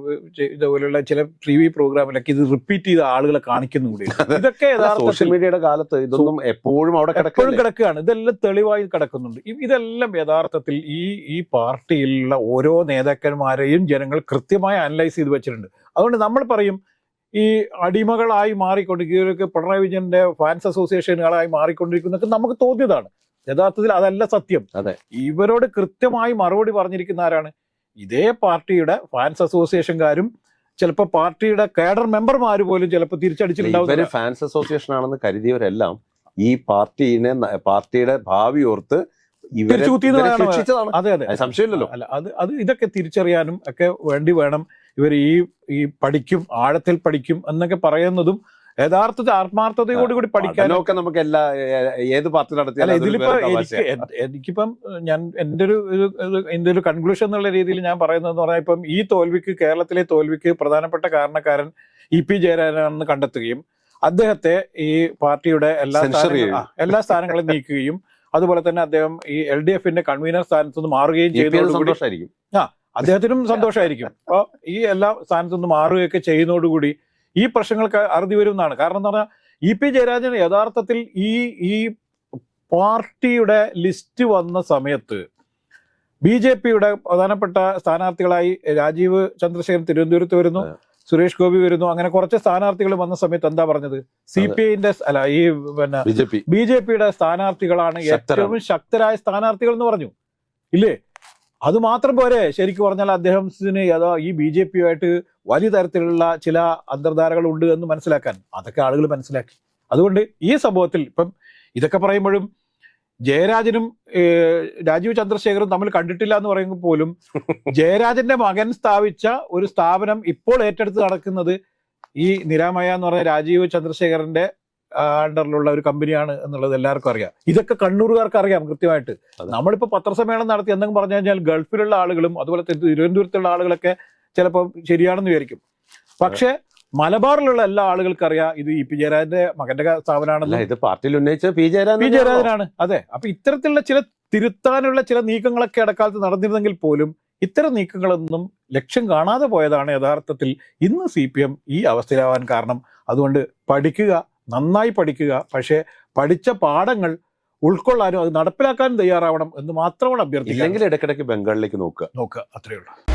ഇതുപോലെയുള്ള ചില ടി വി പ്രോഗ്രാമിലൊക്കെ ഇത് റിപ്പീറ്റ് ചെയ്ത ആളുകളെ കാണിക്കുന്നു കൂടി ഇതൊക്കെ സോഷ്യൽ മീഡിയയുടെ കാലത്ത് ഇതൊന്നും എപ്പോഴും അവിടെ എപ്പോഴും കിടക്കുകയാണ്. ഇതെല്ലാം തെളിവായി കിടക്കുന്നുണ്ട്. ഇതെല്ലാം യഥാർത്ഥത്തിൽ ഈ ഈ പാർട്ടിയിലുള്ള ഓരോ നേതാക്കന്മാരെയും ജനങ്ങൾ കൃത്യമായി അനലൈസ് ചെയ്ത് വെച്ചിട്ടുണ്ട്. അതുകൊണ്ട് നമ്മൾ പറയും ഈ അടിമകളായി മാറിക്കൊണ്ടിരിക്കുന്നവരൊക്കെ പിണറായി വിജയന്റെ ഫാൻസ് അസോസിയേഷനുകളായി മാറിക്കൊണ്ടിരിക്കുന്നൊക്കെ നമുക്ക് തോന്നിയതാണ്. യഥാർത്ഥത്തിൽ അതല്ല സത്യം. അതെ. ഇവരോട് കൃത്യമായി മറുപടി പറഞ്ഞിരിക്കുന്ന ആരാണ്? ഇതേ പാർട്ടിയുടെ ഫാൻസ് അസോസിയേഷൻകാരും ചിലപ്പോൾ പാർട്ടിയുടെ കേഡർ മെമ്പർമാർ പോലും ചിലപ്പോൾ തിരിച്ചടിച്ചിട്ടുണ്ടാവും ഫാൻസ് അസോസിയേഷൻ ആണെന്ന് കരുതിയവരെല്ലാം ഈ പാർട്ടിനെ പാർട്ടിയുടെ ഭാവി ഓർത്ത് അതെ അത്. സംശയമില്ലല്ലോ. അല്ല അത് അത് ഇതൊക്കെ തിരിച്ചറിയാനും ഒക്കെ വേണ്ടി വേണം. ഇവർ ഈ ഈ പഠിക്കും ആഴത്തിൽ പഠിക്കും എന്നൊക്കെ പറയുന്നതും യഥാർത്ഥത്തിൽ ആത്മാർത്ഥതയോട് കൂടി പഠിക്കാൻ പഠനമൊക്കെ നമുക്ക് എല്ലാ ഏത് പാർട്ടി നടത്തിയാലും ഇതിലിപ്പോ എനിക്ക് എനിക്കിപ്പം ഞാൻ എന്റെ ഒരു എന്റെ ഒരു കൺക്ലൂഷൻ എന്നുള്ള രീതിയിൽ ഞാൻ പറയുന്നതെന്ന് പറഞ്ഞാൽ ഇപ്പം ഈ തോൽവിക്ക് കേരളത്തിലെ തോൽവിക്ക് പ്രധാനപ്പെട്ട കാരണക്കാരൻ ഇ പി ജയരാജനാണെന്ന് കണ്ടെത്തുകയും അദ്ദേഹത്തെ ഈ പാർട്ടിയുടെ എല്ലാ എല്ലാ സ്ഥാനങ്ങളും നീക്കുകയും അതുപോലെ തന്നെ അദ്ദേഹം ഈ എൽ ഡി എഫിന്റെ കൺവീനർ സ്ഥാനത്ത് നിന്ന് മാറുകയും ചെയ്തു ആ അദ്ദേഹത്തിനും സന്തോഷമായിരിക്കും. അപ്പോൾ ഈ എല്ലാ സ്ഥാനത്തു നിന്ന് മാറുകയൊക്കെ ചെയ്യുന്നതോടുകൂടി ഈ പ്രശ്നങ്ങൾക്ക് അറുതി വരും എന്നാണ് കാരണം എന്ന് പറഞ്ഞാൽ ഇ പി ജയരാജൻ യഥാർത്ഥത്തിൽ ഈ ഈ പാർട്ടിയുടെ ലിസ്റ്റ് വന്ന സമയത്ത് ബി ജെ പിയുടെ പ്രധാനപ്പെട്ട സ്ഥാനാർത്ഥികളായി രാജീവ് ചന്ദ്രശേഖരൻ തിരുവനന്തപുരത്ത് വരുന്നു സുരേഷ് ഗോപി വരുന്നു അങ്ങനെ കുറച്ച് സ്ഥാനാർത്ഥികൾ വന്ന സമയത്ത് എന്താ പറഞ്ഞത്? സി പി ഐന്റെ അല്ല ഈ പിന്നെ ബി ജെ പിയുടെ സ്ഥാനാർത്ഥികളാണ് ഏറ്റവും ശക്തരായ സ്ഥാനാർത്ഥികൾ എന്ന് പറഞ്ഞു. ഇല്ലേ? അത് മാത്രം പോരെ. ശരിക്കും പറഞ്ഞാൽ അദ്ദേഹത്തിന് ഏതോ ഈ ബി ജെ പിയുമായിട്ട് വലിയ തരത്തിലുള്ള ചില അന്തർധാരകൾ ഉണ്ട് എന്ന് മനസ്സിലാക്കാൻ. അതൊക്കെ ആളുകൾ മനസ്സിലാക്കി. അതുകൊണ്ട് ഈ സംഭവത്തിൽ ഇപ്പം ഇതൊക്കെ പറയുമ്പോഴും ജയരാജനും രാജീവ് ചന്ദ്രശേഖറും തമ്മിൽ കണ്ടിട്ടില്ല എന്ന് പറയുമ്പോൾ പോലും ജയരാജന്റെ മകൻ സ്ഥാപിച്ച ഒരു സ്ഥാപനം ഇപ്പോൾ ഏറ്റെടുത്ത് നടക്കുന്നത് ഈ നിരാമയ എന്ന് പറഞ്ഞ രാജീവ് ചന്ദ്രശേഖരന്റെ അണ്ടറിലുള്ള ഒരു കമ്പനിയാണ് എന്നുള്ളത് എല്ലാവർക്കും അറിയാം. ഇതൊക്കെ കണ്ണൂരുകാർക്ക് അറിയാം കൃത്യമായിട്ട്. നമ്മളിപ്പോൾ നമ്മളിപ്പോ പത്രസമ്മേളനം നടത്തി എന്തെങ്കിലും പറഞ്ഞു കഴിഞ്ഞാൽ ഗൾഫിലുള്ള ആളുകളും അതുപോലെ തന്നെ തിരുവനന്തപുരത്തുള്ള ആളുകളൊക്കെ ചിലപ്പോൾ ശരിയാണെന്ന് വിചാരിക്കും. പക്ഷേ മലബാറിലുള്ള എല്ലാ ആളുകൾക്കും അറിയാം ഇത് ഇ. പി. ജയരാജന്റെ മകന്റെ സ്ഥാപനമാണല്ലോ ഇത് പാർട്ടിയിൽ ഉന്നയിച്ച പി. ജയരാജൻ പി? ജയരാജനാണ്. അതെ. അപ്പൊ ഇത്തരത്തിലുള്ള ചില തിരുത്താനുള്ള ചില നീക്കങ്ങളൊക്കെ ഇടക്കാലത്ത് നടന്നിരുന്നെങ്കിൽ പോലും ഇത്തരം നീക്കങ്ങളൊന്നും ലക്ഷ്യം കാണാതെ പോയതാണ് യഥാർത്ഥത്തിൽ ഇന്ന് സി. പി. എം ഈ അവസ്ഥയിലാവാൻ കാരണം. അതുകൊണ്ട് പഠിക്കുക നന്നായി പഠിക്കുക. പക്ഷേ പഠിച്ച പാഠങ്ങൾ ഉൾക്കൊള്ളാനും അത് നടപ്പിലാക്കാനും തയ്യാറാവണം എന്ന് മാത്രമാണ് അഭ്യർത്ഥിക്കുന്നത് ഇല്ലെങ്കിൽ ഇടയ്ക്കിടയ്ക്ക് ബംഗാളിലേക്ക് നോക്കുക. നോക്കുക. അത്രയേ ഉള്ളൂ.